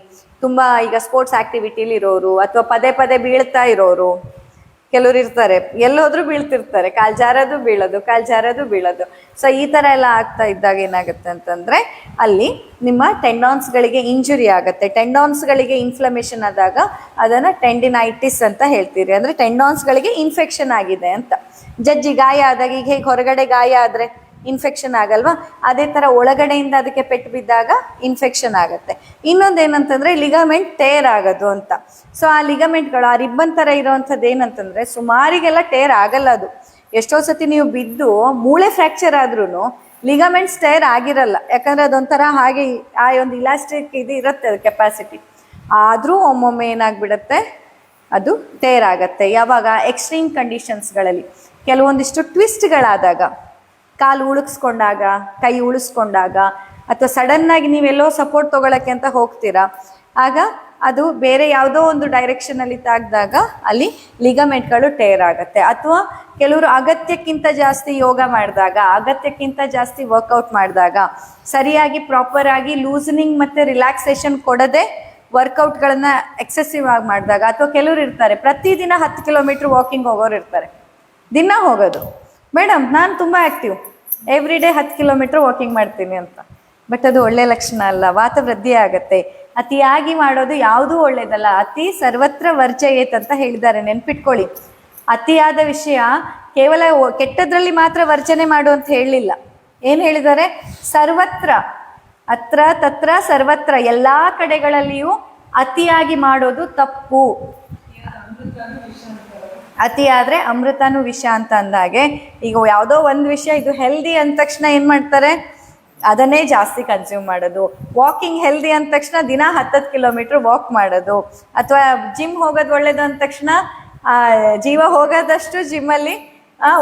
ತುಂಬ ಈಗ ಸ್ಪೋರ್ಟ್ಸ್ ಆಕ್ಟಿವಿಟಿಲಿ ಇರೋರು ಅಥವಾ ಪದೇ ಪದೇ ಬೀಳ್ತಾ ಇರೋರು ಕೆಲವ್ರು ಇರ್ತಾರೆ, ಎಲ್ಲೋದ್ರೂ ಬೀಳ್ತಿರ್ತಾರೆ ಕಾಲ್ ಜಾರೋದು ಬೀಳೋದು ಕಾಲ್ ಜಾರೋದು ಬೀಳೋದು. ಸೊ ಈ ಥರ ಎಲ್ಲ ಆಗ್ತಾ ಇದ್ದಾಗ ಏನಾಗುತ್ತೆ ಅಂತಂದ್ರೆ, ಅಲ್ಲಿ ನಿಮ್ಮ ಟೆಂಡಾನ್ಸ್ಗಳಿಗೆ ಇಂಜುರಿ ಆಗುತ್ತೆ. ಟೆಂಡಾನ್ಸ್ಗಳಿಗೆ ಇನ್ಫ್ಲಮೇಷನ್ ಆದಾಗ ಅದನ್ನು ಟೆಂಡಿನೈಟಿಸ್ ಅಂತ ಹೇಳ್ತೀರಿ. ಅಂದ್ರೆ ಟೆಂಡಾನ್ಸ್ಗಳಿಗೆ ಇನ್ಫೆಕ್ಷನ್ ಆಗಿದೆ ಅಂತ. ಜಜ್ಜಿ ಗಾಯ ಆದಾಗ ಈಗ ಹೇಗೆ ಹೊರಗಡೆ ಗಾಯ ಆದ್ರೆ? ಇನ್ಫೆಕ್ಷನ್ ಆಗಲ್ವಾ? ಅದೇ ಥರ ಒಳಗಡೆಯಿಂದ ಅದಕ್ಕೆ ಪೆಟ್ಟು ಬಿದ್ದಾಗ ಇನ್ಫೆಕ್ಷನ್ ಆಗುತ್ತೆ. ಇನ್ನೊಂದೇನಂತಂದ್ರೆ ಲಿಗಮೆಂಟ್ ಟೇರ್ ಆಗೋದು ಅಂತ. ಸೊ ಆ ಲಿಗಾಮೆಂಟ್ಗಳು ಆ ರಿಬ್ಬನ್ ಥರ ಇರೋವಂಥದ್ದು ಏನಂತಂದ್ರೆ ಸುಮಾರಿಗೆಲ್ಲ ಟೇರ್ ಆಗಲ್ಲ ಅದು. ಎಷ್ಟೋ ಸತಿ ನೀವು ಬಿದ್ದು ಮೂಳೆ ಫ್ರ್ಯಾಕ್ಚರ್ ಆದ್ರೂ ಲಿಗಾಮೆಂಟ್ಸ್ ಟೇರ್ ಆಗಿರಲ್ಲ. ಯಾಕಂದ್ರೆ ಅದೊಂಥರ ಹಾಗೆ ಆ ಒಂದು ಇಲಾಸ್ಟಿಕ್ ಇದು ಇರುತ್ತೆ ಅದು ಕೆಪಾಸಿಟಿ ಆದರೂ ಒಮ್ಮೊಮ್ಮೆ ಏನಾಗ್ಬಿಡತ್ತೆ? ಅದು ಟೇರ್ ಆಗುತ್ತೆ. ಯಾವಾಗ? ಎಕ್ಸ್ಟ್ರೀಮ್ ಕಂಡೀಷನ್ಸ್ಗಳಲ್ಲಿ ಕೆಲವೊಂದಿಷ್ಟು ಟ್ವಿಸ್ಟ್ಗಳಾದಾಗ ಕಾಲು ಉಳುಕ್ಸ್ಕೊಂಡಾಗ ಕೈ ಉಳಿಸ್ಕೊಂಡಾಗ, ಅಥವಾ ಸಡನ್ ಆಗಿ ನೀವೆಲ್ಲೋ ಸಪೋರ್ಟ್ ತಗೊಳಕ್ಕೆ ಅಂತ ಹೋಗ್ತೀರಾ, ಆಗ ಅದು ಬೇರೆ ಯಾವುದೋ ಒಂದು ಡೈರೆಕ್ಷನ್ ಅಲ್ಲಿ ತಾಗ್ದಾಗ ಅಲ್ಲಿ ಲಿಗಮೆಂಟ್ಗಳು ಟೇರ್ ಆಗುತ್ತೆ. ಅಥವಾ ಕೆಲವರು ಅಗತ್ಯಕ್ಕಿಂತ ಜಾಸ್ತಿ ಯೋಗ ಮಾಡಿದಾಗ, ಅಗತ್ಯಕ್ಕಿಂತ ಜಾಸ್ತಿ ವರ್ಕೌಟ್ ಮಾಡಿದಾಗ, ಸರಿಯಾಗಿ ಪ್ರಾಪರ್ ಆಗಿ ಲೂಸನಿಂಗ್ ಮತ್ತೆ ರಿಲ್ಯಾಕ್ಸೇಷನ್ ಕೊಡದೆ ವರ್ಕೌಟ್ಗಳನ್ನ ಎಕ್ಸೆಸಿವ್ ಆಗಿ ಮಾಡಿದಾಗ, ಅಥವಾ ಕೆಲವರು ಇರ್ತಾರೆ, ಪ್ರತಿದಿನ ಹತ್ತು ಕಿಲೋಮೀಟರ್ ವಾಕಿಂಗ್ ಹೋಗೋರು ಇರ್ತಾರೆ, ದಿನ ಹೋಗೋದು. ಮೇಡಮ್ ನಾನು ತುಂಬ ಆ್ಯಕ್ಟಿವ್ ಎವ್ರಿ ಡೇ ಹತ್ತು ಕಿಲೋಮೀಟರ್ ವಾಕಿಂಗ್ ಮಾಡ್ತೀನಿ ಅಂತ. ಬಟ್ ಅದು ಒಳ್ಳೆ ಲಕ್ಷಣ ಅಲ್ಲ, ವಾತ ವೃದ್ಧಿ ಆಗತ್ತೆ. ಅತಿಯಾಗಿ ಮಾಡೋದು ಯಾವುದೂ ಒಳ್ಳೇದಲ್ಲ, ಅತಿ ಸರ್ವತ್ರ ವರ್ಜಯೇತ್ ಅಂತ ಹೇಳಿದ್ದಾರೆ, ನೆನ್ಪಿಟ್ಕೊಳ್ಳಿ. ಅತಿಯಾದ ವಿಷಯ ಕೇವಲ ಕೆಟ್ಟದ್ರಲ್ಲಿ ಮಾತ್ರ ವರ್ಜನೆ ಮಾಡು ಅಂತ ಹೇಳಲಿಲ್ಲ. ಏನು ಹೇಳಿದ್ದಾರೆ? ಸರ್ವತ್ರ, ಅತ್ರ ತತ್ರ ಸರ್ವತ್ರ ಎಲ್ಲಾ ಕಡೆಗಳಲ್ಲಿಯೂ ಅತಿಯಾಗಿ ಮಾಡೋದು ತಪ್ಪು. ಅತಿ ಆದ್ರೆ ಅಮೃತನು ವಿಷ ಅಂತ ಅಂದಾಗೆ. ಈಗ ಯಾವುದೋ ಒಂದು ವಿಷಯ ಇದು ಹೆಲ್ದಿ ಅಂದ ತಕ್ಷಣ ಏನು ಮಾಡ್ತಾರೆ? ಅದನ್ನೇ ಜಾಸ್ತಿ ಕನ್ಸ್ಯೂಮ್ ಮಾಡೋದು. ವಾಕಿಂಗ್ ಹೆಲ್ದಿ ಅಂದ ತಕ್ಷಣ ದಿನ ಹತ್ತತ್ತು ಕಿಲೋಮೀಟರ್ ವಾಕ್ ಮಾಡೋದು. ಅಥವಾ ಜಿಮ್ ಹೋಗೋದು ಒಳ್ಳೇದು ಅಂದ ತಕ್ಷಣ ಜೀವ ಹೋಗೋದಷ್ಟು ಜಿಮ್ಮಲ್ಲಿ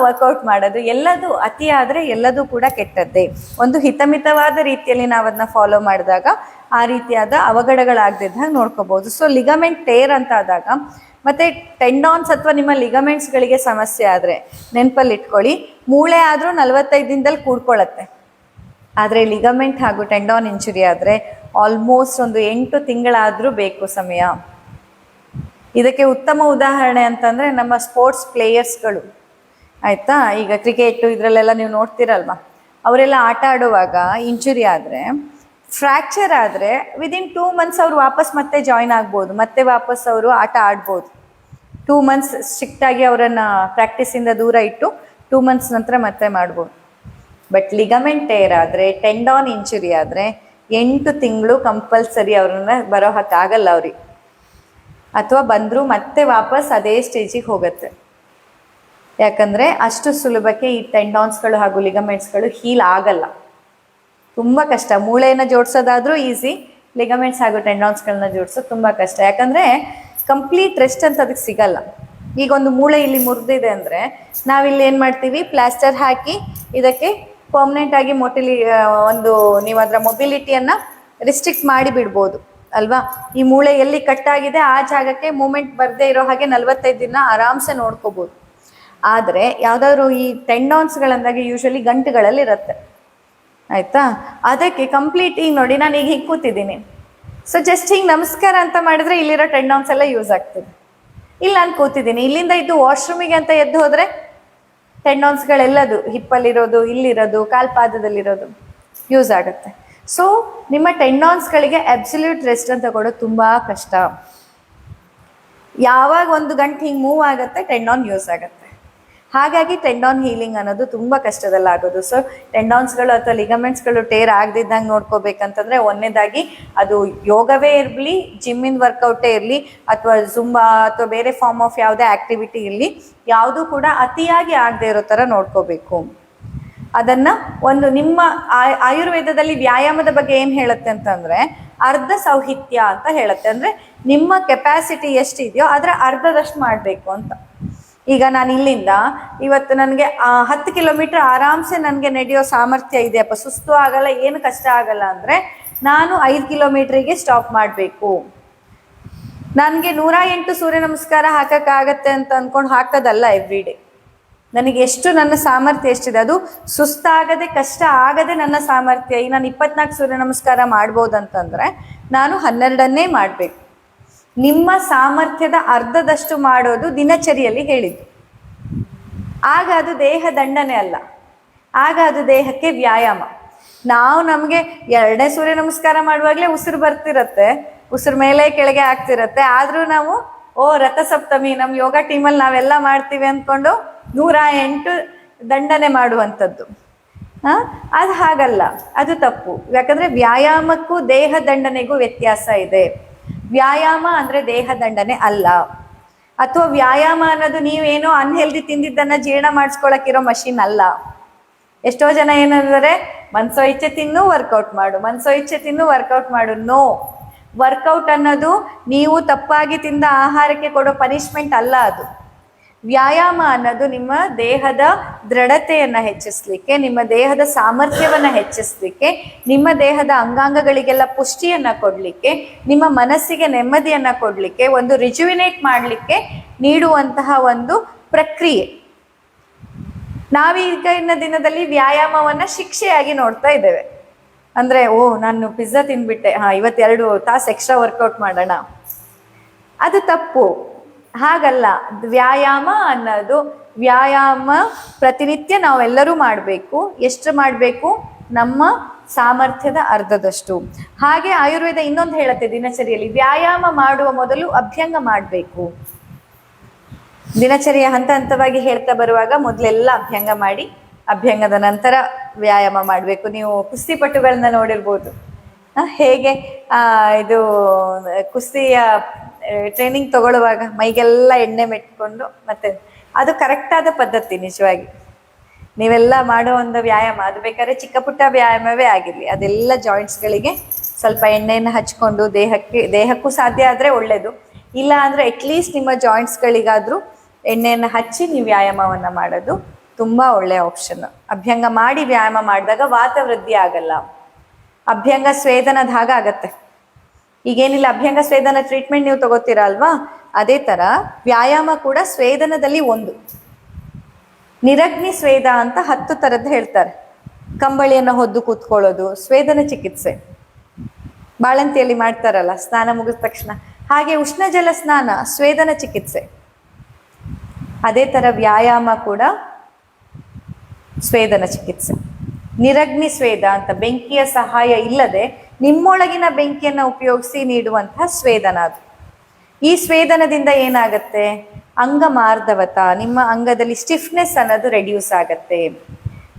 ವರ್ಕೌಟ್ ಮಾಡೋದು. ಎಲ್ಲದು ಅತಿ ಆದರೆ ಎಲ್ಲದೂ ಕೂಡ ಕೆಟ್ಟದ್ದೇ. ಒಂದು ಹಿತಮಿತವಾದ ರೀತಿಯಲ್ಲಿ ನಾವು ಅದನ್ನ ಫಾಲೋ ಮಾಡಿದಾಗ ಆ ರೀತಿಯಾದ ಅವಘಡಗಳಾಗದಿದ್ದಾಗ ನೋಡ್ಕೋಬಹುದು ಸೊ ಲಿಗಮೆಂಟ್ ಟೇರ್ ಅಂತ ಆದಾಗ ಮತ್ತೆ ಟೆಂಡಾನ್ಸ್ ಅಥವಾ ನಿಮ್ಮ ಲಿಗಮೆಂಟ್ಸ್ಗಳಿಗೆ ಸಮಸ್ಯೆ ಆದರೆ ನೆನಪಲ್ಲಿ ಇಟ್ಕೊಳ್ಳಿ. ಮೂಳೆ ಆದರೂ ನಲವತ್ತೈದು ದಿನದಲ್ಲಿ ಕೂಡ್ಕೊಳ್ಳುತ್ತೆ. ಆದರೆ ಲಿಗಮೆಂಟ್ ಹಾಗೂ ಟೆಂಡಾನ್ ಇಂಜುರಿ ಆದರೆ ಆಲ್ಮೋಸ್ಟ್ ಒಂದು ಎಂಟು ತಿಂಗಳಾದರೂ ಬೇಕು ಸಮಯ. ಇದಕ್ಕೆ ಉತ್ತಮ ಉದಾಹರಣೆ ಅಂತಂದರೆ ನಮ್ಮ ಸ್ಪೋರ್ಟ್ಸ್ ಪ್ಲೇಯರ್ಸ್ಗಳು ಆಯಿತಾ? ಈಗ ಕ್ರಿಕೆಟು ಇದರಲ್ಲೆಲ್ಲ ನೀವು ನೋಡ್ತೀರಲ್ವಾ? ಅವರೆಲ್ಲ ಆಟ ಆಡುವಾಗ ಇಂಜುರಿ ಆದರೆ ಫ್ರ್ಯಾಕ್ಚರ್ ಆದರೆ ವಿದಿನ್ ಟೂ ಮಂತ್ಸ್ ಅವ್ರು ವಾಪಸ್ ಮತ್ತೆ ಜಾಯಿನ್ ಆಗ್ಬೋದು, ಮತ್ತೆ ವಾಪಸ್ ಅವರು ಆಟ ಆಡ್ಬೋದು. ಟೂ ಮಂತ್ಸ್ ಸ್ಟ್ರಿಕ್ಟಾಗಿ ಅವರನ್ನು ಪ್ರಾಕ್ಟೀಸಿಂದ ದೂರ ಇಟ್ಟು ಟೂ ಮಂತ್ಸ್ ನಂತರ ಮತ್ತೆ ಮಾಡ್ಬೋದು. ಬಟ್ ಲಿಗಮೆಂಟ್ ಟೇರ್ ಆದರೆ ಟೆಂಡಾನ್ ಇಂಜುರಿ ಆದರೆ ಎಂಟು ತಿಂಗಳು ಕಂಪಲ್ಸರಿ ಅವ್ರನ್ನ ಬರೋ ಆಗಲ್ಲ ಅವ್ರಿಗೆ. ಅಥವಾ ಬಂದರೂ ಮತ್ತೆ ವಾಪಸ್ ಅದೇ ಸ್ಟೇಜಿಗೆ ಹೋಗುತ್ತೆ. ಯಾಕಂದರೆ ಅಷ್ಟು ಸುಲಭಕ್ಕೆ ಈ ಟೆಂಡಾನ್ಸ್ಗಳು ಹಾಗೂ ಲಿಗಮೆಂಟ್ಸ್ಗಳು ಹೀಲ್ ಆಗಲ್ಲ. ತುಂಬ ಕಷ್ಟ. ಮೂಳೆಯನ್ನು ಜೋಡಿಸೋದಾದರೂ ಈಸಿ ಲಿಗಮೆಂಟ್ಸ್ ಹಾಗೂ ಟೆಂಡಾನ್ಸ್ಗಳನ್ನ ಜೋಡಿಸೋದು ತುಂಬ ಕಷ್ಟ. ಯಾಕಂದರೆ ಕಂಪ್ಲೀಟ್ ರೆಸ್ಟ್ ಅಂತ ಅದಕ್ಕೆ ಸಿಗಲ್ಲ. ಈಗ ಒಂದು ಮೂಳೆ ಇಲ್ಲಿ ಮುರಿದಿದೆ ಅಂದರೆ ನಾವಿಲ್ಲಿ ಏನು ಮಾಡ್ತೀವಿ? ಪ್ಲಾಸ್ಟರ್ ಹಾಕಿ ಇದಕ್ಕೆ ಪರ್ಮನೆಂಟ್ ಆಗಿ ಮೊಟಿಲಿ ಒಂದು ನೀವು ಅದರ ಮೊಬಿಲಿಟಿಯನ್ನು ರಿಸ್ಟ್ರಿಕ್ಟ್ ಮಾಡಿ ಬಿಡ್ಬೋದು. ಅಲ್ವಾ? ಈ ಮೂಳೆ ಎಲ್ಲಿ ಕಟ್ಟಾಗಿದೆ ಆ ಜಾಗಕ್ಕೆ ಮೂಮೆಂಟ್ ಬರದೇ ಇರೋ ಹಾಗೆ ನಲ್ವತ್ತೈದು ದಿನ ಆರಾಮ್ಸೆ ನೋಡ್ಕೋಬೋದು. ಆದರೆ ಯಾವುದಾದ್ರು ಈ ಟೆಂಡಾನ್ಸ್ಗಳಂದಾಗ ಯೂಶಲಿ ಗಂಟುಗಳಲ್ಲಿ ಇರುತ್ತೆ. ಆಯ್ತಾ? ಅದಕ್ಕೆ ಕಂಪ್ಲೀಟ್ ಈಗ ನೋಡಿ, ನಾನು ಈಗ ಹಿಂಗೆ ಕೂತಿದ್ದೀನಿ. ಸೊ ಜಸ್ಟ್ ಹಿಂಗೆ ನಮಸ್ಕಾರ ಅಂತ ಮಾಡಿದ್ರೆ ಇಲ್ಲಿರೋ ಟೆಂಡಾನ್ಸ್ ಎಲ್ಲ ಯೂಸ್ ಆಗ್ತದೆ. ಇಲ್ಲಿ ನಾನು ಕೂತಿದ್ದೀನಿ. ಇಲ್ಲಿಂದ ಇದು ವಾಶ್ರೂಮಿಗೆ ಅಂತ ಎದ್ದು ಹೋದ್ರೆ ಟೆಂಡಾನ್ಸ್ಗಳೆಲ್ಲದು ಹಿಪ್ಪಲ್ಲಿರೋದು, ಇಲ್ಲಿರೋದು, ಕಾಲ್ಪಾದದಲ್ಲಿರೋದು ಯೂಸ್ ಆಗುತ್ತೆ. ಸೊ ನಿಮ್ಮ ಟೆಂಡಾನ್ಸ್ಗಳಿಗೆ ಅಬ್ಸಲ್ಯೂಟ್ ರೆಸ್ಟ್ ಅಂತ ಕೊಡೋದು ತುಂಬ ಕಷ್ಟ. ಯಾವಾಗ ಒಂದು ಗಂಟೆ ಹಿಂಗೆ ಮೂವ್ ಆಗುತ್ತೆ ಟೆಂಡಾನ್ ಯೂಸ್ ಆಗುತ್ತೆ. ಹಾಗಾಗಿ ಟೆಂಡಾನ್ ಹೀಲಿಂಗ್ ಅನ್ನೋದು ತುಂಬ ಕಷ್ಟದಲ್ಲಾಗೋದು. ಸೊ ಟೆಂಡಾನ್ಸ್ಗಳು ಅಥವಾ ಲಿಗಮೆಂಟ್ಸ್ಗಳು ಟೇರ್ ಆಗದಿದ್ದಂಗೆ ನೋಡ್ಕೋಬೇಕಂತಂದ್ರೆ ಒಂದನೇದಾಗಿ ಅದು ಯೋಗವೇ ಇರಲಿ ಜಿಮ್ಮಿನ ವರ್ಕೌಟೇ ಇರಲಿ, ಅಥವಾ ಜುಂಬಾ ಅಥವಾ ಬೇರೆ ಫಾರ್ಮ್ ಆಫ್ ಯಾವುದೇ ಆಕ್ಟಿವಿಟಿ ಇರಲಿ, ಯಾವುದು ಕೂಡ ಅತಿಯಾಗಿ ಆಗದೆ ಇರೋ ಥರ ನೋಡ್ಕೋಬೇಕು. ಅದನ್ನ ಒಂದು ನಿಮ್ಮ ಆಯುರ್ವೇದದಲ್ಲಿ ವ್ಯಾಯಾಮದ ಬಗ್ಗೆ ಏನ್ ಹೇಳುತ್ತೆ ಅಂತಂದ್ರೆ ಅರ್ಧ ಸೌಹಿತ್ಯ ಅಂತ ಹೇಳುತ್ತೆ. ಅಂದ್ರೆ ನಿಮ್ಮ ಕೆಪಾಸಿಟಿ ಎಷ್ಟಿದೆಯೋ ಅದರ ಅರ್ಧದಷ್ಟು ಮಾಡಬೇಕು ಅಂತ. ಈಗ ನಾನು ಇಲ್ಲಿಂದ, ಇವತ್ತು ನನಗೆ ಹತ್ತು ಕಿಲೋಮೀಟರ್ ಆರಾಮ್ಸೆ ನನಗೆ ನಡೆಯೋ ಸಾಮರ್ಥ್ಯ ಇದೆಯಪ್ಪ ಸುಸ್ತು ಆಗಲ್ಲ, ಏನು ಕಷ್ಟ ಆಗಲ್ಲ ಅಂದರೆ ನಾನು ಐದು ಕಿಲೋಮೀಟ್ರಿಗೆ ಸ್ಟಾಪ್ ಮಾಡಬೇಕು. ನನಗೆ ನೂರ ಎಂಟು ಸೂರ್ಯ ನಮಸ್ಕಾರ ಹಾಕೋಕ್ಕಾಗತ್ತೆ ಅಂತ ಅಂದ್ಕೊಂಡು ಹಾಕೋದಲ್ಲ ಎವ್ರಿ ಡೇ ನನಗೆ ಎಷ್ಟು ನನ್ನ ಸಾಮರ್ಥ್ಯ ಎಷ್ಟಿದೆ? ಅದು ಸುಸ್ತಾಗದೆ, ಕಷ್ಟ ಆಗದೆ ನನ್ನ ಸಾಮರ್ಥ್ಯ. ಈಗ ನಾನು ಇಪ್ಪತ್ನಾಲ್ಕು ಸೂರ್ಯ ನಮಸ್ಕಾರ ಮಾಡ್ಬೋದಂತಂದ್ರೆ ನಾನು ಹನ್ನೆರಡನ್ನೇ ಮಾಡಬೇಕು. ನಿಮ್ಮ ಸಾಮರ್ಥ್ಯದ ಅರ್ಧದಷ್ಟು ಮಾಡೋದು ದಿನಚರಿಯಲ್ಲಿ ಹೇಳಿದ್ದು. ಆಗ ಅದು ದೇಹ ದಂಡನೆ ಅಲ್ಲ. ಆಗ ಅದು ದೇಹಕ್ಕೆ ವ್ಯಾಯಾಮ. ನಾವು ನಮಗೆ ಎರಡನೇ ಸೂರ್ಯ ನಮಸ್ಕಾರ ಮಾಡುವಾಗಲೇ ಉಸಿರು ಬರ್ತಿರತ್ತೆ, ಉಸಿರು ಮೇಲೆ ಕೆಳಗೆ ಆಗ್ತಿರತ್ತೆ. ಆದರೂ ನಾವು, ಓ, ರಥಸಪ್ತಮಿ ನಮ್ಮ ಯೋಗ ಟೀಮಲ್ಲಿ ನಾವೆಲ್ಲ ಮಾಡ್ತೀವಿ ಅಂದ್ಕೊಂಡು ನೂರ ಎಂಟು ದಂಡನೆ ಮಾಡುವಂಥದ್ದು. ಹಾಂ ಅದು ಹಾಗಲ್ಲ. ಅದು ತಪ್ಪು. ಯಾಕಂದ್ರೆ ವ್ಯಾಯಾಮಕ್ಕೂ ದೇಹ ದಂಡನೆಗೂ ವ್ಯತ್ಯಾಸ ಇದೆ. ವ್ಯಾಯಾಮ ಅಂದ್ರೆ ದೇಹ ದಂಡನೆ ಅಲ್ಲ. ಅಥವಾ ವ್ಯಾಯಾಮ ಅನ್ನೋದು ನೀವೇನೋ ಅನ್ಹೆಲ್ದಿ ತಿಂದಿದ್ದನ್ನ ಜೀರ್ಣ ಮಾಡಿಸ್ಕೊಳಕ್ಕಿರೋ ಮಷಿನ್ ಅಲ್ಲ. ಎಷ್ಟೋ ಜನ ಏನಂದರೆ, ಮನ್ಸೋ ಇಚ್ಛೆ ತಿನ್ನು ವರ್ಕೌಟ್ ಮಾಡು. ಮನ್ಸೋ ಇಚ್ಛೆ ತಿನ್ನು ವರ್ಕೌಟ್ ಮಾಡು. ನೋ ವರ್ಕೌಟ್ ಅನ್ನೋದು ನೀವು ತಪ್ಪಾಗಿ ತಿಂದ ಆಹಾರಕ್ಕೆ ಕೊಡೋ ಪನಿಷ್ಮೆಂಟ್ ಅಲ್ಲ ಅದು. ವ್ಯಾಯಾಮ ಅನ್ನೋದು ನಿಮ್ಮ ದೇಹದ ದೃಢತೆಯನ್ನ ಹೆಚ್ಚಿಸ್ಲಿಕ್ಕೆ, ನಿಮ್ಮ ದೇಹದ ಸಾಮರ್ಥ್ಯವನ್ನ ಹೆಚ್ಚಿಸ್ಲಿಕ್ಕೆ, ನಿಮ್ಮ ದೇಹದ ಅಂಗಾಂಗಗಳಿಗೆಲ್ಲ ಪುಷ್ಟಿಯನ್ನ ಕೊಡ್ಲಿಕ್ಕೆ, ನಿಮ್ಮ ಮನಸ್ಸಿಗೆ ನೆಮ್ಮದಿಯನ್ನ ಕೊಡ್ಲಿಕ್ಕೆ, ಒಂದು ರಿಜುವಿನೇಟ್ ಮಾಡಲಿಕ್ಕೆ ನೀಡುವಂತಹ ಒಂದು ಪ್ರಕ್ರಿಯೆ. ನಾವೀಗಿನ ದಿನದಲ್ಲಿ ವ್ಯಾಯಾಮವನ್ನ ಶಿಕ್ಷೆಯಾಗಿ ನೋಡ್ತಾ ಇದ್ದೇವೆ. ಅಂದ್ರೆ, ಓ, ನಾನು ಪಿಜ್ಜಾ ತಿನ್ಬಿಟ್ಟೆ ಹಾ ಇವತ್ತೆರಡು ತಾಸು ಎಕ್ಸ್ಟ್ರಾ ವರ್ಕೌಟ್ ಮಾಡೋಣ. ಅದು ತಪ್ಪು. ಹಾಗಲ್ಲ. ವ್ಯಾಯಾಮ ಅನ್ನೋದು ವ್ಯಾಯಾಮ ಪ್ರತಿನಿತ್ಯ ನಾವೆಲ್ಲರೂ ಮಾಡಬೇಕು. ಎಷ್ಟು ಮಾಡಬೇಕು? ನಮ್ಮ ಸಾಮರ್ಥ್ಯದ ಅರ್ಧದಷ್ಟು. ಹಾಗೆ ಆಯುರ್ವೇದ ಇನ್ನೊಂದು ಹೇಳುತ್ತೆ ದಿನಚರಿಯಲ್ಲಿ. ವ್ಯಾಯಾಮ ಮಾಡುವ ಮೊದಲು ಅಭ್ಯಂಗ ಮಾಡಬೇಕು. ದಿನಚರಿಯ ಹಂತ ಹಂತವಾಗಿ ಹೇಳ್ತಾ ಬರುವಾಗ ಮೊದಲೆಲ್ಲ ಅಭ್ಯಂಗ ಮಾಡಿ, ಅಭ್ಯಂಗದ ನಂತರ ವ್ಯಾಯಾಮ ಮಾಡಬೇಕು. ನೀವು ಕುಸ್ತಿಪಟುಗಳನ್ನ ನೋಡಿರ್ಬೋದು. ಹೇಗೆ? ಇದು ಕುಸ್ತಿಯ ಟ್ರೈನಿಂಗ್ ತಗೊಳ್ಳುವಾಗ ಮೈಗೆಲ್ಲ ಎಣ್ಣೆ ಮೆಟ್ಕೊಂಡು ಮತ್ತೆ ಅದು ಕರೆಕ್ಟಾದ ಪದ್ಧತಿ ನಿಜವಾಗಿ. ನೀವೆಲ್ಲ ಮಾಡೋ ಒಂದು ವ್ಯಾಯಾಮ, ಅದು ಬೇಕಾದ್ರೆ ಚಿಕ್ಕ ಪುಟ್ಟ ವ್ಯಾಯಾಮವೇ ಆಗಿರಲಿ. ಅದೆಲ್ಲ ಜಾಯಿಂಟ್ಸ್ಗಳಿಗೆ ಸ್ವಲ್ಪ ಎಣ್ಣೆಯನ್ನು ಹಚ್ಕೊಂಡು ದೇಹಕ್ಕೆ, ದೇಹಕ್ಕೂ ಸಾಧ್ಯ ಆದ್ರೆ ಒಳ್ಳೇದು. ಇಲ್ಲ ಅಂದರೆ ಅಟ್ಲೀಸ್ಟ್ ನಿಮ್ಮ ಜಾಯಿಂಟ್ಸ್ಗಳಿಗಾದರೂ ಎಣ್ಣೆಯನ್ನು ಹಚ್ಚಿ ನೀವು ವ್ಯಾಯಾಮವನ್ನ ಮಾಡೋದು ತುಂಬಾ ಒಳ್ಳೆಯ ಆಪ್ಷನ್ ಅಭ್ಯಂಗ ಮಾಡಿ ವ್ಯಾಯಾಮ ಮಾಡಿದಾಗ ವಾತ ವೃದ್ಧಿ ಆಗಲ್ಲ. ಅಭ್ಯಂಗ ಸ್ವೇದನದ ಹಾಗೆ ಆಗತ್ತೆ. ಈಗೇನಿಲ್ಲ, ಅಭ್ಯಂಗ ಸ್ವೇದನ ಟ್ರೀಟ್ಮೆಂಟ್ ನೀವು ತಗೋತೀರಾ ಅಲ್ವಾ? ಅದೇ ತರ ವ್ಯಾಯಾಮ ಕೂಡ ಸ್ವೇದನದಲ್ಲಿ ಒಂದು. ನಿರಗ್ನಿ ಸ್ವೇದ ಅಂತ ಹತ್ತು ತರದ್ ಹೇಳ್ತಾರೆ. ಕಂಬಳಿಯನ್ನು ಹೊದ್ದು ಕೂತ್ಕೊಳ್ಳೋದು, ಸ್ವೇದನ ಚಿಕಿತ್ಸೆ. ಬಾಳಂತಿಯಲ್ಲಿ ಮಾಡ್ತಾರಲ್ಲ, ಸ್ನಾನ ಮುಗಿದ ತಕ್ಷಣ. ಹಾಗೆ ಉಷ್ಣ ಜಲ ಸ್ನಾನ, ಸ್ವೇದನ ಚಿಕಿತ್ಸೆ. ಅದೇ ತರ ವ್ಯಾಯಾಮ ಕೂಡ ಸ್ವೇದನ ಚಿಕಿತ್ಸೆ. ನಿರಗ್ನಿ ಸ್ವೇದ ಅಂತ ಬೆಂಕಿಯ ಸಹಾಯ ಇಲ್ಲದೆ ನಿಮ್ಮೊಳಗಿನ ಬೆಂಕಿಯನ್ನು ಉಪಯೋಗಿಸಿ ನೀಡುವಂತಹ ಸ್ವೇದನ ಅದು. ಈ ಸ್ವೇದನದಿಂದ ಏನಾಗುತ್ತೆ? ಅಂಗ ಮಾರ್ಧವತ ನಿಮ್ಮ ಅಂಗದಲ್ಲಿ ಸ್ಟಿಫ್ನೆಸ್ ಅನ್ನೋದು ರೆಡ್ಯೂಸ್ ಆಗತ್ತೆ.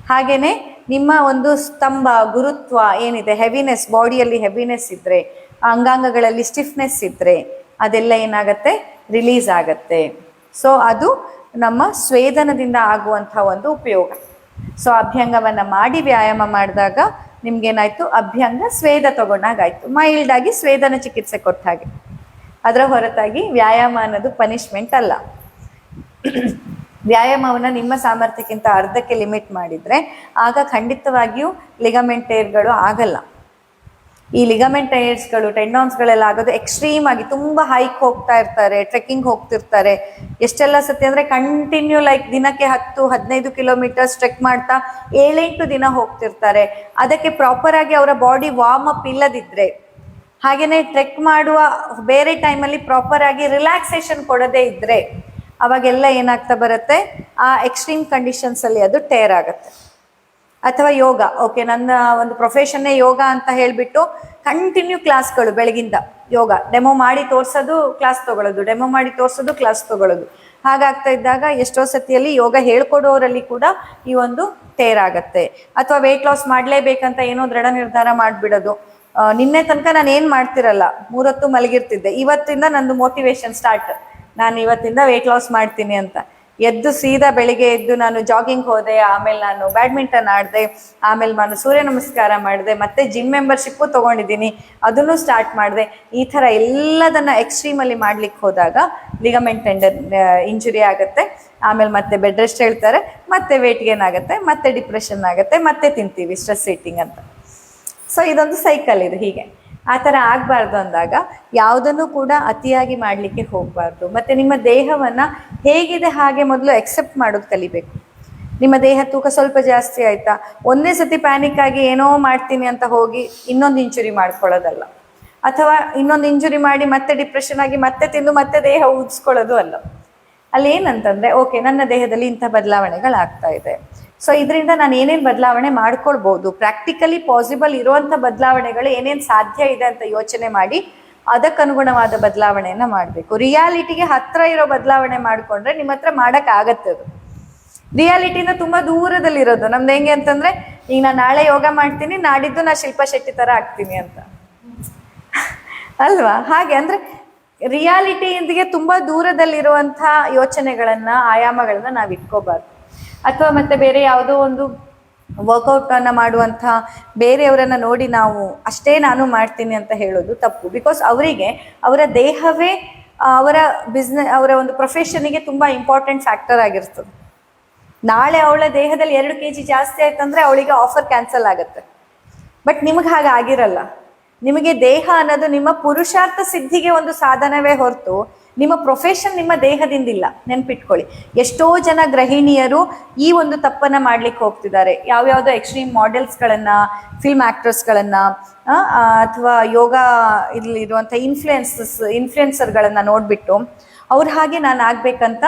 ಹಾಗೇನೆ ನಿಮ್ಮ ಒಂದು ಸ್ತಂಭ, ಗುರುತ್ವ ಏನಿದೆ ಹೆವಿನೆಸ್ ಬಾಡಿಯಲ್ಲಿ ಹೆವಿನೆಸ್ ಇದ್ರೆ ಆ ಅಂಗಾಂಗಗಳಲ್ಲಿ ಸ್ಟಿಫ್ನೆಸ್ ಇದ್ರೆ, ಅದೆಲ್ಲ ಏನಾಗತ್ತೆ? ರಿಲೀಸ್ ಆಗತ್ತೆ. ಸೊ ಅದು ನಮ್ಮ ಸ್ವೇದನದಿಂದ ಆಗುವಂಥ ಒಂದು ಉಪಯೋಗ. ಸೊ ಅಭ್ಯಂಗವನ್ನ ಮಾಡಿ ವ್ಯಾಯಾಮ ಮಾಡಿದಾಗ ನಿಮ್ಗೇನಾಯ್ತು? ಅಭ್ಯಂಗ ಸ್ವೇದ ತಗೊಂಡಾಗಾಯ್ತು ಮೈಲ್ಡ್ ಆಗಿ ಸ್ವೇದನ ಚಿಕಿತ್ಸೆ ಕೊಟ್ಟ ಹಾಗೆ. ಅದರ ಹೊರತಾಗಿ ವ್ಯಾಯಾಮ ಅನ್ನೋದು ಪನಿಷ್ಮೆಂಟ್ ಅಲ್ಲ. ವ್ಯಾಯಾಮವನ್ನ ನಿಮ್ಮ ಸಾಮರ್ಥ್ಯಕ್ಕಿಂತ ಅರ್ಧಕ್ಕೆ ಲಿಮಿಟ್ ಮಾಡಿದ್ರೆ ಆಗ ಖಂಡಿತವಾಗಿಯೂ ಲಿಗಮೆಂಟೇರ್ಗಳು ಆಗಲ್ಲ. ಈ ಲಿಗಮೆಂಟ್ ಟೈರ್ಸ್ಗಳು ಟೆಂಡಾನ್ಸ್ಗಳೆಲ್ಲ ಆಗೋದು ಎಕ್ಸ್ಟ್ರೀಮ್ ಆಗಿ ತುಂಬಾ ಹೈಕ್ ಹೋಗ್ತಾ ಇರ್ತಾರೆ ಟ್ರೆಕ್ಕಿಂಗ್ ಹೋಗ್ತಿರ್ತಾರೆ. ಎಷ್ಟೆಲ್ಲ ಸತಿ ಅಂದ್ರೆ ಕಂಟಿನ್ಯೂ ಲೈಕ್ ದಿನಕ್ಕೆ ಹತ್ತು, ಹದಿನೈದು ಕಿಲೋಮೀಟರ್ಸ್ ಟ್ರೆಕ್ ಮಾಡ್ತಾ ಏಳೆಂಟು ದಿನ ಹೋಗ್ತಿರ್ತಾರೆ. ಅದಕ್ಕೆ ಪ್ರಾಪರ್ ಆಗಿ ಅವರ ಬಾಡಿ ವಾರ್ಮ್ ಅಪ್ ಇಲ್ಲದಿದ್ರೆ, ಹಾಗೇನೆ ಟ್ರೆಕ್ ಮಾಡುವ ಬೇರೆ ಟೈಮಲ್ಲಿ ಪ್ರಾಪರ್ ಆಗಿ ರಿಲ್ಯಾಕ್ಸೇಷನ್ ಕೊಡದೇ ಇದ್ರೆ, ಅವಾಗೆಲ್ಲ ಏನಾಗ್ತಾ ಬರುತ್ತೆ? ಆ ಎಕ್ಸ್ಟ್ರೀಮ್ ಕಂಡೀಷನ್ಸ್ ಅಲ್ಲಿ ಅದು ಟೇರ್ ಆಗುತ್ತೆ. ಅಥವಾ ಯೋಗ ಓಕೆ ನನ್ನ ಒಂದು ಪ್ರೊಫೆಷನ್ನೇ ಯೋಗ ಅಂತ ಹೇಳಿಬಿಟ್ಟು ಕಂಟಿನ್ಯೂ ಕ್ಲಾಸ್ಗಳು ಬೆಳಗಿಂದ ಯೋಗ. ಡೆಮೋ ಮಾಡಿ ತೋರಿಸೋದು ಕ್ಲಾಸ್ ತಗೊಳ್ಳೋದು ಡೆಮೋ ಮಾಡಿ ತೋರಿಸೋದು ಕ್ಲಾಸ್ ತಗೊಳ್ಳೋದು. ಹಾಗಾಗ್ತಾ ಇದ್ದಾಗ ಎಷ್ಟೋ ಸತಿಯಲ್ಲಿ ಯೋಗ ಹೇಳ್ಕೊಡೋರಲ್ಲಿ ಕೂಡ ಈ ಒಂದು ಟೇರ್ ಆಗತ್ತೆ ಅಥವಾ ವೆಯ್ಟ್ ಲಾಸ್ ಮಾಡಲೇಬೇಕಂತ ಏನೋ ದೃಢ ನಿರ್ಧಾರ ಮಾಡಿಬಿಡೋದು. ನಿನ್ನೆ ತನಕ ನಾನು ಏನು ಮಾಡ್ತಿರಲ್ಲ, ಮೂರೊತ್ತು ಮಲಗಿರ್ತಿದ್ದೆ. ಇವತ್ತಿಂದ ನಂದು ಮೋಟಿವೇಶನ್ ಸ್ಟಾರ್ಟ್ ನಾನು ಇವತ್ತಿಂದ ವೆಯ್ಟ್ ಲಾಸ್ ಮಾಡ್ತೀನಿ ಅಂತ. ಎದ್ದು ಸೀದಾ ಬೆಳಿಗ್ಗೆ ಎದ್ದು ನಾನು ಜಾಗಿಂಗ್ ಹೋದೆ, ಆಮೇಲೆ ನಾನು ಬ್ಯಾಡ್ಮಿಂಟನ್ ಆಡಿದೆ, ಆಮೇಲೆ ನಾನು ಸೂರ್ಯ ನಮಸ್ಕಾರ ಮಾಡಿದೆ, ಮತ್ತೆ ಜಿಮ್ ಮೆಂಬರ್ಶಿಪ್ಪು ತೊಗೊಂಡಿದ್ದೀನಿ, ಅದನ್ನು ಸ್ಟಾರ್ಟ್ ಮಾಡಿದೆ. ಈ ಥರ ಎಲ್ಲದನ್ನ ಎಕ್ಸ್ಟ್ರೀಮಲ್ಲಿ ಮಾಡ್ಲಿಕ್ಕೆ ಹೋದಾಗ ಲಿಗಮೆಂಟ್ ಟೆಂಡರ್ ಇಂಜುರಿ ಆಗುತ್ತೆ. ಆಮೇಲೆ ಮತ್ತೆ ಬೆಡ್ ರೆಸ್ಟ್ ಹೇಳ್ತಾರೆ, ಮತ್ತೆ ವೇಟ್ ಗೇನ್ ಆಗುತ್ತೆ, ಮತ್ತೆ ಡಿಪ್ರೆಷನ್ ಆಗುತ್ತೆ, ಮತ್ತೆ ತಿಂತೀವಿ ಸ್ಟ್ರೆಸ್ ಈಟಿಂಗ್ ಅಂತ. ಸೊ ಇದೊಂದು ಸೈಕಲ್ ಇದು ಹೀಗೆ. ಆ ಥರ ಆಗಬಾರ್ದು ಅಂದಾಗ ಯಾವುದನ್ನು ಕೂಡ ಅತಿಯಾಗಿ ಮಾಡಲಿಕ್ಕೆ ಹೋಗಬಾರ್ದು. ಮತ್ತು ನಿಮ್ಮ ದೇಹವನ್ನು ಹೇಗಿದೆ ಹಾಗೆ ಮೊದಲು ಎಕ್ಸೆಪ್ಟ್ ಮಾಡೋದು ಕಲಿಬೇಕು. ನಿಮ್ಮ ದೇಹ ತೂಕ ಸ್ವಲ್ಪ ಜಾಸ್ತಿ ಆಯ್ತಾ? ಒಂದೇ ಸತಿ ಪ್ಯಾನಿಕ್ ಆಗಿ ಏನೋ ಮಾಡ್ತೀನಿ ಅಂತ ಹೋಗಿ ಇನ್ನೊಂದು ಇಂಜುರಿ ಮಾಡ್ಕೊಳ್ಳೋದಲ್ಲ. ಅಥವಾ ಇನ್ನೊಂದು ಇಂಜುರಿ ಮಾಡಿ ಮತ್ತೆ ಡಿಪ್ರೆಷನ್ ಆಗಿ ಮತ್ತೆ ತಿಂದು ಮತ್ತೆ ದೇಹ ಊದಿಸ್ಕೊಳ್ಳೋದು ಅಲ್ಲ. ಅಲ್ಲಿ ಏನಂತಂದ್ರೆ ಓಕೆ ನನ್ನ ದೇಹದಲ್ಲಿ ಇಂಥ ಬದಲಾವಣೆಗಳಾಗ್ತಾ ಇದೆ. ಸೊ ಇದರಿಂದ ನಾನು ಏನೇನು ಬದಲಾವಣೆ ಮಾಡ್ಕೊಳ್ಬೋದು? ಪ್ರಾಕ್ಟಿಕಲಿ ಪಾಸಿಬಲ್ ಇರುವಂಥ ಬದಲಾವಣೆಗಳು ಏನೇನು ಸಾಧ್ಯ ಇದೆ ಅಂತ ಯೋಚನೆ ಮಾಡಿ ಅದಕ್ಕನುಗುಣವಾದ ಬದಲಾವಣೆಯನ್ನ ಮಾಡಬೇಕು. ರಿಯಾಲಿಟಿಗೆ ಹತ್ರ ಇರೋ ಬದಲಾವಣೆ ಮಾಡಿಕೊಂಡ್ರೆ ನಿಮ್ಮ ಹತ್ರ ಮಾಡೋಕ್ಕಾಗತ್ತೆ ಅದು. ರಿಯಾಲಿಟಿನ ತುಂಬಾ ದೂರದಲ್ಲಿರೋದು. ನಮ್ದು ಹೆಂಗೆ ಅಂತಂದ್ರೆ, ಈಗ ನಾನು ನಾಳೆ ಯೋಗ ಮಾಡ್ತೀನಿ, ನಾಡಿದ್ದು ನಾ ಶಿಲ್ಪಾ ಶೆಟ್ಟಿ ತರ ಆಗ್ತೀನಿ ಅಂತ. ಅಲ್ವಾ? ಹಾಗೆ ಅಂದ್ರೆ ರಿಯಾಲಿಟಿಯೊಂದಿಗೆ ತುಂಬಾ ದೂರದಲ್ಲಿರುವಂಥ ಯೋಚನೆಗಳನ್ನ, ಆಯಾಮಗಳನ್ನ ನಾವು ಇಟ್ಕೋಬಾರ್ದು. ಅಥವಾ ಮತ್ತೆ ಬೇರೆ ಯಾವುದೋ ಒಂದು ವರ್ಕೌಟ್ ಅನ್ನ ಮಾಡುವಂಥ ಬೇರೆಯವರನ್ನ ನೋಡಿ ನಾವು ಅಷ್ಟೇ ನಾನು ಮಾಡ್ತೀನಿ ಅಂತ ಹೇಳೋದು ತಪ್ಪು. ಬಿಕಾಸ್ ಅವರಿಗೆ ಅವರ ದೇಹವೇ ಅವರ ಬಿಸ್ನೆಸ್ ಅವರ ಒಂದು ಪ್ರೊಫೆಷನ್ಗೆ ತುಂಬಾ ಇಂಪಾರ್ಟೆಂಟ್ ಫ್ಯಾಕ್ಟರ್ ಆಗಿರ್ತದೆ. ನಾಳೆ ಅವಳ ದೇಹದಲ್ಲಿ ಎರಡು ಕೆ ಜಿ ಜಾಸ್ತಿ ಆಯ್ತಂದ್ರೆ ಅವಳಿಗೆ ಆಫರ್ ಕ್ಯಾನ್ಸಲ್ ಆಗುತ್ತೆ. ಬಟ್ ನಿಮಗೆ ಹಾಗೆ ಆಗಿರಲ್ಲ. ನಿಮಗೆ ದೇಹ ಅನ್ನೋದು ನಿಮ್ಮ ಪುರುಷಾರ್ಥ ಸಿದ್ಧಿಗೆ ಒಂದು ಸಾಧನವೇ ಹೊರತು ನಿಮ್ಮ ಪ್ರೊಫೆಷನ್ ನಿಮ್ಮ ದೇಹದಿಂದಿಲ್ಲ. ನೆನ್ಪಿಟ್ಕೊಳ್ಳಿ. ಎಷ್ಟೋ ಜನ ಗೃಹಿಣಿಯರು ಈ ಒಂದು ತಪ್ಪನ್ನ ಮಾಡ್ಲಿಕ್ಕೆ ಹೋಗ್ತಿದ್ದಾರೆ. ಯಾವ್ಯಾವುದೋ ಎಕ್ಸ್ಟ್ರೀಮ್ ಮಾಡೆಲ್ಸ್ಗಳನ್ನ ಫಿಲ್ಮ್ ಆಕ್ಟರ್ಸ್ಗಳನ್ನ ಅಥವಾ ಯೋಗ ಇಲ್ಲಿ ಇರುವಂಥ ಇನ್ಫ್ಲುಯೆನ್ಸಸ್ ಇನ್ಫ್ಲುಯೆನ್ಸರ್ಗಳನ್ನ ನೋಡ್ಬಿಟ್ಟು ಅವ್ರ ಹಾಗೆ ನಾನು ಆಗ್ಬೇಕಂತ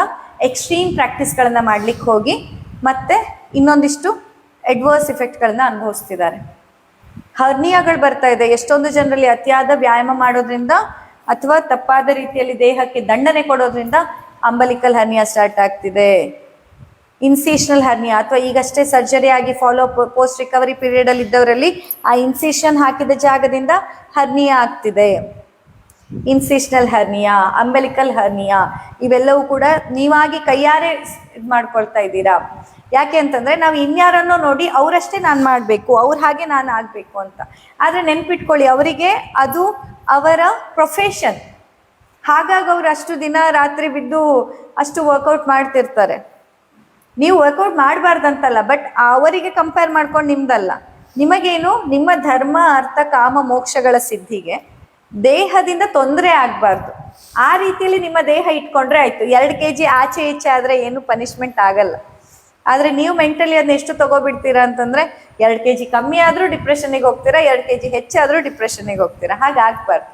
ಎಕ್ಸ್ಟ್ರೀಮ್ ಪ್ರಾಕ್ಟೀಸ್ಗಳನ್ನ ಮಾಡ್ಲಿಕ್ಕೆ ಹೋಗಿ ಮತ್ತೆ ಇನ್ನೊಂದಿಷ್ಟು ಅಡ್ವರ್ಸ್ ಇಫೆಕ್ಟ್ಗಳನ್ನ ಅನುಭವಿಸ್ತಿದ್ದಾರೆ. ಹರ್ನಿಯಾಗಳು ಬರ್ತಾ ಇದೆ. ಎಷ್ಟೊಂದು ಜನರಲ್ಲಿ ಅತಿಯಾದ ವ್ಯಾಯಾಮ ಮಾಡೋದ್ರಿಂದ ಅಥವಾ ತಪ್ಪಾದ ರೀತಿಯಲ್ಲಿ ದೇಹಕ್ಕೆ ದಂಡನೆ ಕೊಡೋದ್ರಿಂದ ಅಂಬಲಿಕಲ್ ಹರ್ನಿಯಾ ಸ್ಟಾರ್ಟ್ ಆಗ್ತಿದೆ. ಇನ್ಸಿಷನಲ್ ಹರ್ನಿಯಾ ಅಥವಾ ಈಗಷ್ಟೇ ಸರ್ಜರಿ ಆಗಿ ಫಾಲೋ ಪೋಸ್ಟ್ ರಿಕವರಿ ಪೀರಿಯಡ್ ಅಲ್ಲಿ ಇದ್ದವರಲ್ಲಿ ಆ ಇನ್ಸಿಷನ್ ಹಾಕಿದ ಜಾಗದಿಂದ ಹರ್ನಿಯಾ ಆಗ್ತಿದೆ. ಇನ್ಸಿಷನಲ್ ಹರ್ನಿಯಾ, ಅಂಬಲಿಕಲ್ ಹರ್ನಿಯಾ, ಇವೆಲ್ಲವೂ ಕೂಡ ನೀವಾಗಿ ಕೈಯಾರೆ ಇದು ಮಾಡ್ಕೊಳ್ತಾ ಇದ್ದೀರಾ? ಯಾಕೆ ಅಂತಂದ್ರೆ ನಾವು ಇನ್ಯಾರನ್ನೋ ನೋಡಿ ಅವರಷ್ಟೇ ನಾನು ಮಾಡಬೇಕು, ಅವ್ರ ಹಾಗೆ ನಾನು ಆಗಬೇಕು ಅಂತ. ಆದರೆ ನೆನ್ಪಿಟ್ಕೊಳ್ಳಿ, ಅವರಿಗೆ ಅದು ಅವರ ಪ್ರೊಫೆಷನ್ ಹಾಗಾಗಿ ಅವ್ರು ಅಷ್ಟು ದಿನ ರಾತ್ರಿ ಬಿದ್ದು ಅಷ್ಟು ವರ್ಕೌಟ್ ಮಾಡ್ತಿರ್ತಾರೆ. ನೀವು ವರ್ಕೌಟ್ ಮಾಡಬಾರ್ದಂತಲ್ಲ ಬಟ್ ಅವರಿಗೆ ಕಂಪೇರ್ ಮಾಡ್ಕೊಂಡು ನಿಮ್ದಲ್ಲ. ನಿಮಗೇನು, ನಿಮ್ಮ ಧರ್ಮ, ಅರ್ಥ, ಕಾಮ, ಮೋಕ್ಷಗಳ ಸಿದ್ಧಿಗೆ ದೇಹದಿಂದ ತೊಂದರೆ ಆಗಬಾರ್ದು. ಆ ರೀತಿಯಲ್ಲಿ ನಿಮ್ಮ ದೇಹ ಇಟ್ಕೊಂಡ್ರೆ ಆಯ್ತು. ಎರಡು ಕೆ ಜಿ ಆಚೆ ಈಚೆ ಆದರೆ ಏನು ಪನಿಷ್ಮೆಂಟ್ ಆಗಲ್ಲ. ಆದರೆ ನೀವು ಮೆಂಟಲಿ ಅದನ್ನ ಎಷ್ಟು ತಗೋಬಿಡ್ತೀರಾ ಅಂತಂದ್ರೆ ಎರಡು ಕೆ ಜಿ ಕಮ್ಮಿ ಆದರೂ ಡಿಪ್ರೆಷನ್ಗೆ ಹೋಗ್ತೀರಾ, ಎರಡು ಕೆ ಜಿ ಹೆಚ್ಚಾದರೂ ಡಿಪ್ರೆಷನ್ಗೆ ಹೋಗ್ತೀರಾ. ಹಾಗಾಗ್ಬಾರ್ದು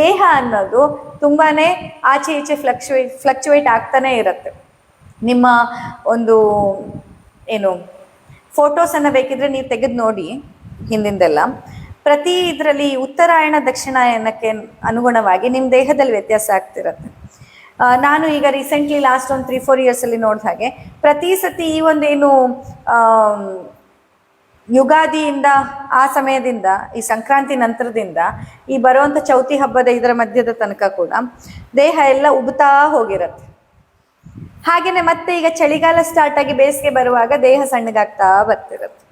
ದೇಹ ಅನ್ನೋದು ತುಂಬಾನೇ ಆಚೆ ಈಚೆ ಫ್ಲಕ್ಚುಯೇಟ್ ಫ್ಲಕ್ಚುವೇಟ್ ಆಗ್ತಾನೆ ಇರುತ್ತೆ. ನಿಮ್ಮ ಒಂದು ಏನು ಫೋಟೋಸನ್ನು ಬೇಕಿದ್ರೆ ನೀವು ತೆಗೆದು ನೋಡಿ ಹಿಂದಿಂದೆಲ್ಲ. ಪ್ರತಿ ಇದರಲ್ಲಿ ಉತ್ತರಾಯಣ, ದಕ್ಷಿಣಾಯನಕ್ಕೆ ಅನುಗುಣವಾಗಿ ನಿಮ್ಮ ದೇಹದಲ್ಲಿ ವ್ಯತ್ಯಾಸ ಆಗ್ತಿರುತ್ತೆ. ನಾನು ಈಗ ರೀಸೆಂಟ್ಲಿ ಲಾಸ್ಟ್ ಒಂದು ತ್ರೀ ಫೋರ್ ಇಯರ್ಸಲ್ಲಿ ನೋಡಿದ ಹಾಗೆ, ಪ್ರತಿ ಸತಿ ಈ ಒಂದೇನು ಯುಗಾದಿಯಿಂದ ಆ ಸಮಯದಿಂದ, ಈ ಸಂಕ್ರಾಂತಿ ನಂತರದಿಂದ ಈ ಬರುವಂಥ ಚೌತಿ ಹಬ್ಬದ ಇದರ ಮಧ್ಯದ ತನಕ ಕೂಡ ದೇಹ ಎಲ್ಲ ಉಬ್ತಾ ಹೋಗಿರತ್ತೆ. ಹಾಗೇನೆ ಮತ್ತೆ ಈಗ ಚಳಿಗಾಲ ಸ್ಟಾರ್ಟ್ ಆಗಿ ಬೇಸಿಗೆ ಬರುವಾಗ ದೇಹ ಸಣ್ಣಗಾಗ್ತಾ ಬರ್ತಿರುತ್ತೆ.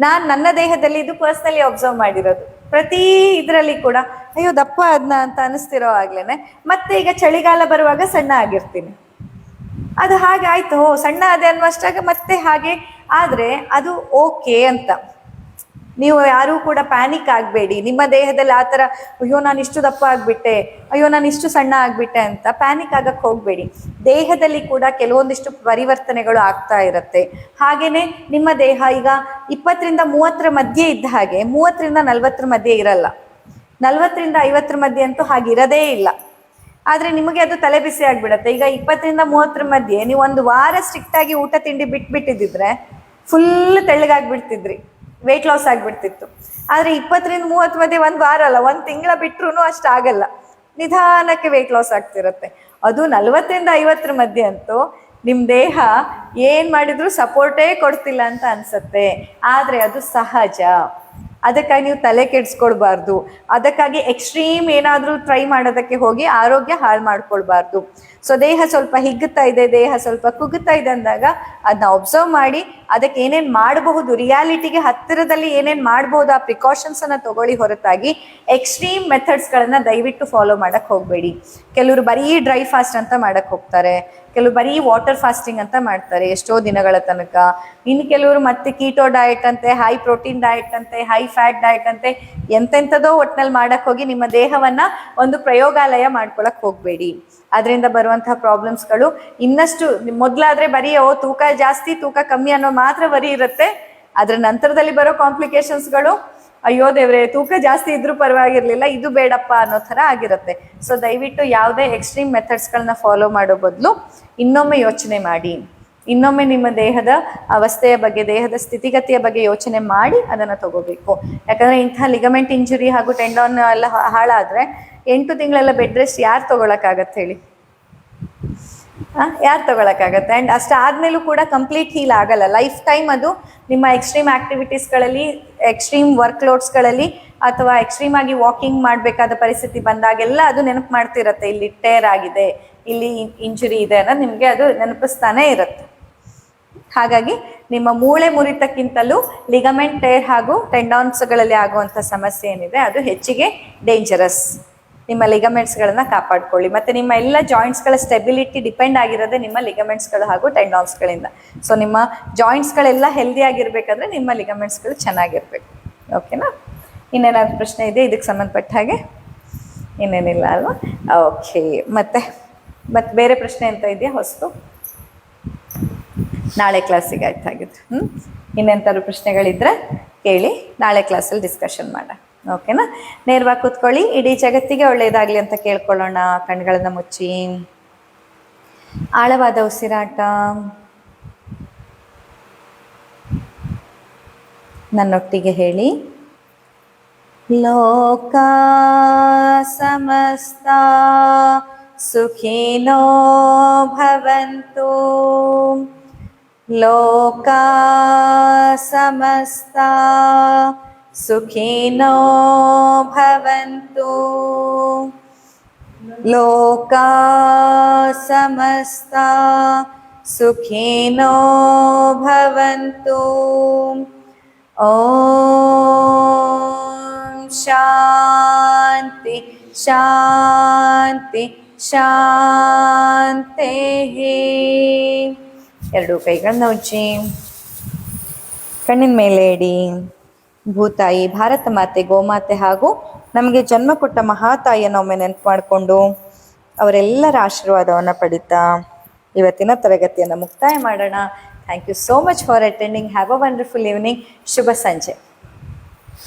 ನಾನು ನನ್ನ ದೇಹದಲ್ಲಿ ಇದು ಪರ್ಸ್ನಲಿ ಅಬ್ಸರ್ವ್ ಮಾಡಿರೋದು. ಪ್ರತಿ ಇದರಲ್ಲಿ ಕೂಡ, ಅಯ್ಯೋ, ದಪ್ಪ ಅದನ್ನ ಅಂತ ಅನಿಸ್ತಿರೋ ಆಗ್ಲೇನೆ. ಮತ್ತೆ ಈಗ ಚಳಿಗಾಲ ಬರುವಾಗ ಸಣ್ಣ ಆಗಿರ್ತೀನಿ. ಅದು ಹಾಗೆ ಆಯ್ತು. ಸಣ್ಣ ಅದೇ ಅನ್ನುವಷ್ಟಾಗ ಮತ್ತೆ ಹಾಗೆ ಆದ್ರೆ ಅದು ಓಕೆ ಅಂತ. ನೀವು ಯಾರೂ ಕೂಡ ಪ್ಯಾನಿಕ್ ಆಗಬೇಡಿ. ನಿಮ್ಮ ದೇಹದಲ್ಲಿ ಆ ಥರ, ಅಯ್ಯೋ, ನಾನು ಇಷ್ಟು ದಪ್ಪ ಆಗಿಬಿಟ್ಟೆ. ಅಯ್ಯೋ, ನಾನು ಇಷ್ಟು ಸಣ್ಣ ಆಗಿಬಿಟ್ಟೆ ಅಂತ ಪ್ಯಾನಿಕ್ ಆಗಕ್ಕೆ ಹೋಗಬೇಡಿ. ದೇಹದಲ್ಲಿ ಕೂಡ ಕೆಲವೊಂದಿಷ್ಟು ಪರಿವರ್ತನೆಗಳು ಆಗ್ತಾ ಇರುತ್ತೆ. ಹಾಗೆಯೇ ನಿಮ್ಮ ದೇಹ ಈಗ ಇಪ್ಪತ್ತರಿಂದ ಮೂವತ್ತರ ಮಧ್ಯೆ ಇದ್ದ ಹಾಗೆ, ಮೂವತ್ತರಿಂದ ನಲವತ್ತರ ಮಧ್ಯೆ ಇರಲ್ಲ. ನಲವತ್ತರಿಂದ ಐವತ್ತರ ಮಧ್ಯೆ ಅಂತೂ ಹಾಗಿರದೇ ಇಲ್ಲ. ಆದರೆ ನಿಮಗೆ ಅದು ತಲೆ ಬಿಸಿ ಆಗಿಬಿಡುತ್ತೆ. ಈಗ ಇಪ್ಪತ್ತರಿಂದ ಮೂವತ್ತರ ಮಧ್ಯೆ ನೀವು ಒಂದು ವಾರ ಸ್ಟ್ರಿಕ್ಟ್ ಆಗಿ ಊಟ, ತಿಂಡಿ ಬಿಟ್ಬಿಟ್ಟಿದ್ರೆ ಫುಲ್ ತೆಳ್ಳಗಾಗ್ಬಿಡ್ತಿದ್ರಿ. ವೆಯ್ಟ್ ಲಾಸ್ ಆಗಿಬಿಡ್ತಿತ್ತು. ಆದರೆ ಇಪ್ಪತ್ತರಿಂದ ಮೂವತ್ತು ಮಧ್ಯೆ ಒಂದು ವಾರ ಅಲ್ಲ, ಒಂದು ತಿಂಗಳ ಬಿಟ್ಟರು ಅಷ್ಟಾಗಲ್ಲ ನಿಧಾನಕ್ಕೆ ವೆಯ್ಟ್ ಲಾಸ್ ಆಗ್ತಿರುತ್ತೆ. ಅದು ನಲ್ವತ್ತರಿಂದ ಐವತ್ತರ ಮಧ್ಯೆ ಅಂತೂ ನಿಮ್ಮ ದೇಹ ಏನು ಮಾಡಿದ್ರು ಸಪೋರ್ಟೇ ಕೊಡ್ತಿಲ್ಲ ಅಂತ ಅನ್ಸುತ್ತೆ. ಆದರೆ ಅದು ಸಹಜ. ಅದಕ್ಕಾಗಿ ನೀವು ತಲೆ ಕೆಡಿಸ್ಕೊಳ್ಬಾರ್ದು. ಅದಕ್ಕಾಗಿ ಎಕ್ಸ್ಟ್ರೀಮ್ ಏನಾದರೂ ಟ್ರೈ ಮಾಡೋದಕ್ಕೆ ಹೋಗಿ ಆರೋಗ್ಯ ಹಾಳು ಮಾಡ್ಕೊಳ್ಬಾರ್ದು. ಸೊ ದೇಹ ಸ್ವಲ್ಪ ಹಿಗ್ಗುತ್ತಾ ಇದೆ, ದೇಹ ಸ್ವಲ್ಪ ಕುಗ್ಗುತ್ತಾ ಇದೆ ಅಂದಾಗ ಅದನ್ನ ಒಬ್ಸರ್ವ್ ಮಾಡಿ, ಅದಕ್ಕೆ ಏನೇನ್ ಮಾಡಬಹುದು ರಿಯಾಲಿಟಿಗೆ ಹತ್ತಿರದಲ್ಲಿ ಏನೇನ್ ಮಾಡಬಹುದು, ಆ ಪ್ರಿಕಾಷನ್ಸ್ ಅನ್ನ ತಗೊಳ್ಳಿ ಹೊರತಾಗಿ ಎಕ್ಸ್ಟ್ರೀಮ್ ಮೆಥಡ್ಸ್ ಗಳನ್ನ ದಯವಿಟ್ಟು ಫಾಲೋ ಮಾಡಕ್ ಹೋಗಬೇಡಿ. ಕೆಲವರು ಬರೀ ಡ್ರೈ ಫಾಸ್ಟ್ ಅಂತ ಮಾಡಕ್ ಹೋಗ್ತಾರೆ, ಕೆಲವರು ಬರೀ ವಾಟರ್ ಫಾಸ್ಟಿಂಗ್ ಅಂತ ಮಾಡ್ತಾರೆ ಎಷ್ಟೋ ದಿನಗಳ ತನಕ. ಇನ್ನು ಕೆಲವರು ಮತ್ತೆ ಕೀಟೋ ಡಯಟ್ ಅಂತೆ ಹೈ ಪ್ರೋಟೀನ್ ಡಯಟ್ ಅಂತೆ ಹೈ ಫ್ಯಾಟ್ ಡಯಟ್ ಅಂತೆ, ಎಂತೆಂಥದೋ ಒಟ್ನಲ್ಲಿ ಮಾಡಕ್ ಹೋಗಿ ನಿಮ್ಮ ದೇಹವನ್ನ ಒಂದು ಪ್ರಯೋಗಾಲಯ ಮಾಡ್ಕೊಳಕ್ ಹೋಗಬೇಡಿ. ಅದರಿಂದ ಬರುವಂತಹ ಪ್ರಾಬ್ಲಮ್ಸ್ಗಳು ಇನ್ನಷ್ಟು ಮೊದ್ಲಾದ್ರೆ ಬರೀ, ಓ, ತೂಕ ಜಾಸ್ತಿ, ತೂಕ ಕಮ್ಮಿ ಅನ್ನೋ ಮಾತ್ರ ಬರೀ ಇರುತ್ತೆ. ಅದ್ರ ನಂತರದಲ್ಲಿ ಬರೋ ಕಾಂಪ್ಲಿಕೇಶನ್ಸ್ಗಳು ಅಯ್ಯೋ ದೇವ್ರೆ, ತೂಕ ಜಾಸ್ತಿ ಇದ್ರೂ ಪರವಾಗಿರ್ಲಿಲ್ಲ, ಇದು ಬೇಡಪ್ಪ ಅನ್ನೋ ಥರ ಆಗಿರುತ್ತೆ. ಸೊ ದಯವಿಟ್ಟು ಯಾವುದೇ ಎಕ್ಸ್ಟ್ರೀಮ್ ಮೆಥಡ್ಸ್ಗಳನ್ನ ಫಾಲೋ ಮಾಡೋ ಬದಲು ಇನ್ನೊಮ್ಮೆ ಯೋಚನೆ ಮಾಡಿ. ಇನ್ನೊಮ್ಮೆ ನಿಮ್ಮ ದೇಹದ ಅವಸ್ಥೆಯ ಬಗ್ಗೆ, ದೇಹದ ಸ್ಥಿತಿಗತಿಯ ಬಗ್ಗೆ ಯೋಚನೆ ಮಾಡಿ ಅದನ್ನು ತಗೋಬೇಕು. ಯಾಕಂದ್ರೆ ಇಂಥ ಲಿಗಮೆಂಟ್ ಇಂಜುರಿ ಹಾಗೂ ಟೆಂಡಾನ್ ಎಲ್ಲ ಹಾಳಾದ್ರೆ ಎಂಟು ತಿಂಗಳೆಲ್ಲ ಬೆಡ್ ರೆಸ್ಟ್ ಯಾರು ತಗೊಳಕ್ಕಾಗತ್ತೆ ಹೇಳಿ? ಯಾರು ತಗೊಳಕ್ಕಾಗತ್ತೆ? ಆ್ಯಂಡ್ ಅಷ್ಟಾದ್ಮೇಲೂ ಕೂಡ ಕಂಪ್ಲೀಟ್ ಹೀಲ್ ಆಗಲ್ಲ. ಲೈಫ್ ಟೈಮ್ ಅದು ನಿಮ್ಮ ಎಕ್ಸ್ಟ್ರೀಮ್ ಆಕ್ಟಿವಿಟೀಸ್ಗಳಲ್ಲಿ ಎಕ್ಸ್ಟ್ರೀಮ್ ವರ್ಕ್ ಲೋಡ್ಸ್ಗಳಲ್ಲಿ ಅಥವಾ ಎಕ್ಸ್ಟ್ರೀಮ್ ಆಗಿ ವಾಕಿಂಗ್ ಮಾಡಬೇಕಾದ ಪರಿಸ್ಥಿತಿ ಬಂದಾಗೆಲ್ಲ ಅದು ನೆನಪು ಮಾಡ್ತಿರತ್ತೆ. ಇಲ್ಲಿ ಟೇರ್ ಆಗಿದೆ, ಇಲ್ಲಿ ಇಂಜುರಿ ಇದೆ ಅನ್ನೋದು ನಿಮಗೆ ಅದು ನೆನಪಿಸ್ತಾನೆ ಇರುತ್ತೆ. ಹಾಗಾಗಿ ನಿಮ್ಮ ಮೂಳೆ ಮುರಿತಕ್ಕಿಂತಲೂ ಲಿಗಮೆಂಟ್ ಟೇರ್ ಹಾಗೂ ಟೆಂಡಾನ್ಸ್ಗಳಲ್ಲಿ ಆಗುವಂಥ ಸಮಸ್ಯೆ ಏನಿದೆ ಅದು ಹೆಚ್ಚಿಗೆ ಡೇಂಜರಸ್ ನಿಮ್ಮ ಲಿಗಮೆಂಟ್ಸ್ಗಳನ್ನ ಕಾಪಾಡ್ಕೊಳ್ಳಿ. ಮತ್ತೆ ನಿಮ್ಮ ಎಲ್ಲ ಜಾಯಿಂಟ್ಸ್ಗಳ ಸ್ಟೆಬಿಲಿಟಿ ಡಿಪೆಂಡ್ ಆಗಿರೋದೇ ನಿಮ್ಮ ಲಿಗಮೆಂಟ್ಸ್ಗಳು ಹಾಗೂ ಟೆಂಡಾನ್ಸ್ಗಳಿಂದ ಸೊ ನಿಮ್ಮ ಜಾಯಿಂಟ್ಸ್ಗಳೆಲ್ಲ ಹೆಲ್ದಿ ಆಗಿರ್ಬೇಕಾದ್ರೆ ನಿಮ್ಮ ಲಿಗಮೆಂಟ್ಸ್ಗಳು ಚೆನ್ನಾಗಿರ್ಬೇಕು. ಓಕೆನಾ ಇನ್ನೇನಾದ್ರು ಪ್ರಶ್ನೆ ಇದೆ? ಇದಕ್ಕೆ ಸಂಬಂಧಪಟ್ಟ ಹಾಗೆ? ಇನ್ನೇನಿಲ್ಲ ಅಲ್ವಾ? ಓಕೆ ಮತ್ತೆ ಮತ್ತೆ ಬೇರೆ ಪ್ರಶ್ನೆ ಅಂತ ಇದೆಯಾ ಹೊಸತು? ನಾಳೆ ಕ್ಲಾಸಿಗೆ ಆಯ್ತು ಹಾಗಿದ್ರೆ. ಹ್ಞೂ ಇನ್ನೆಂಥಾದ್ರು ಪ್ರಶ್ನೆಗಳಿದ್ರೆ ಕೇಳಿ. ನಾಳೆ ಕ್ಲಾಸಲ್ಲಿ ಡಿಸ್ಕಷನ್ ಮಾಡೋಣ. ಓಕೆನಾ? ನೇರವಾಗಿ ಕೂತ್ಕೊಳ್ಳಿ. ಇಡೀ ಜಗತ್ತಿಗೆ ಒಳ್ಳೆಯದಾಗಲಿ ಅಂತ ಕೇಳ್ಕೊಳ್ಳೋಣ. ಕಣ್ಗಳನ್ನ ಮುಚ್ಚಿ. ಆಳವಾದ ಉಸಿರಾಟ. ನನ್ನೊಟ್ಟಿಗೆ ಹೇಳಿ. ಲೋಕ ಸಮಸ್ತ ಸುಖಿನೋ ಭವಂತು. ಲೋಕ ಸಮಸ್ತ ಸುಖಿನೋ ಭವಂತು ಲೋಕ ಸಮಸ್ತ ಸುಖಿನೋ ಭವಂತು ಓಂ ಶಾಂತಿ ಶಾಂತಿ ಶಾಂತಿ ಎರಡು ಕೈಗಳನ್ನ ಉಜ್ಜಿ ಕಣ್ಣಿನ ಮೇಲೆ ಇಡಿ. ಭೂತಾಯಿ, ಭಾರತ ಮಾತೆ, ಗೋಮಾತೆ ಹಾಗೂ ನಮಗೆ ಜನ್ಮ ಕೊಟ್ಟ ಮಹಾತಾಯಿಯನ್ನು ಒಮ್ಮೆ ನೆನಪು ಮಾಡಿಕೊಂಡು ಅವರೆಲ್ಲರ ಆಶೀರ್ವಾದವನ್ನು ಪಡಿತಾ ಇವತ್ತಿನ ತರಗತಿಯನ್ನು ಮುಕ್ತಾಯ ಮಾಡೋಣ. Thank you so much for attending have a wonderful evening ಶುಭ ಸಂಜೆ.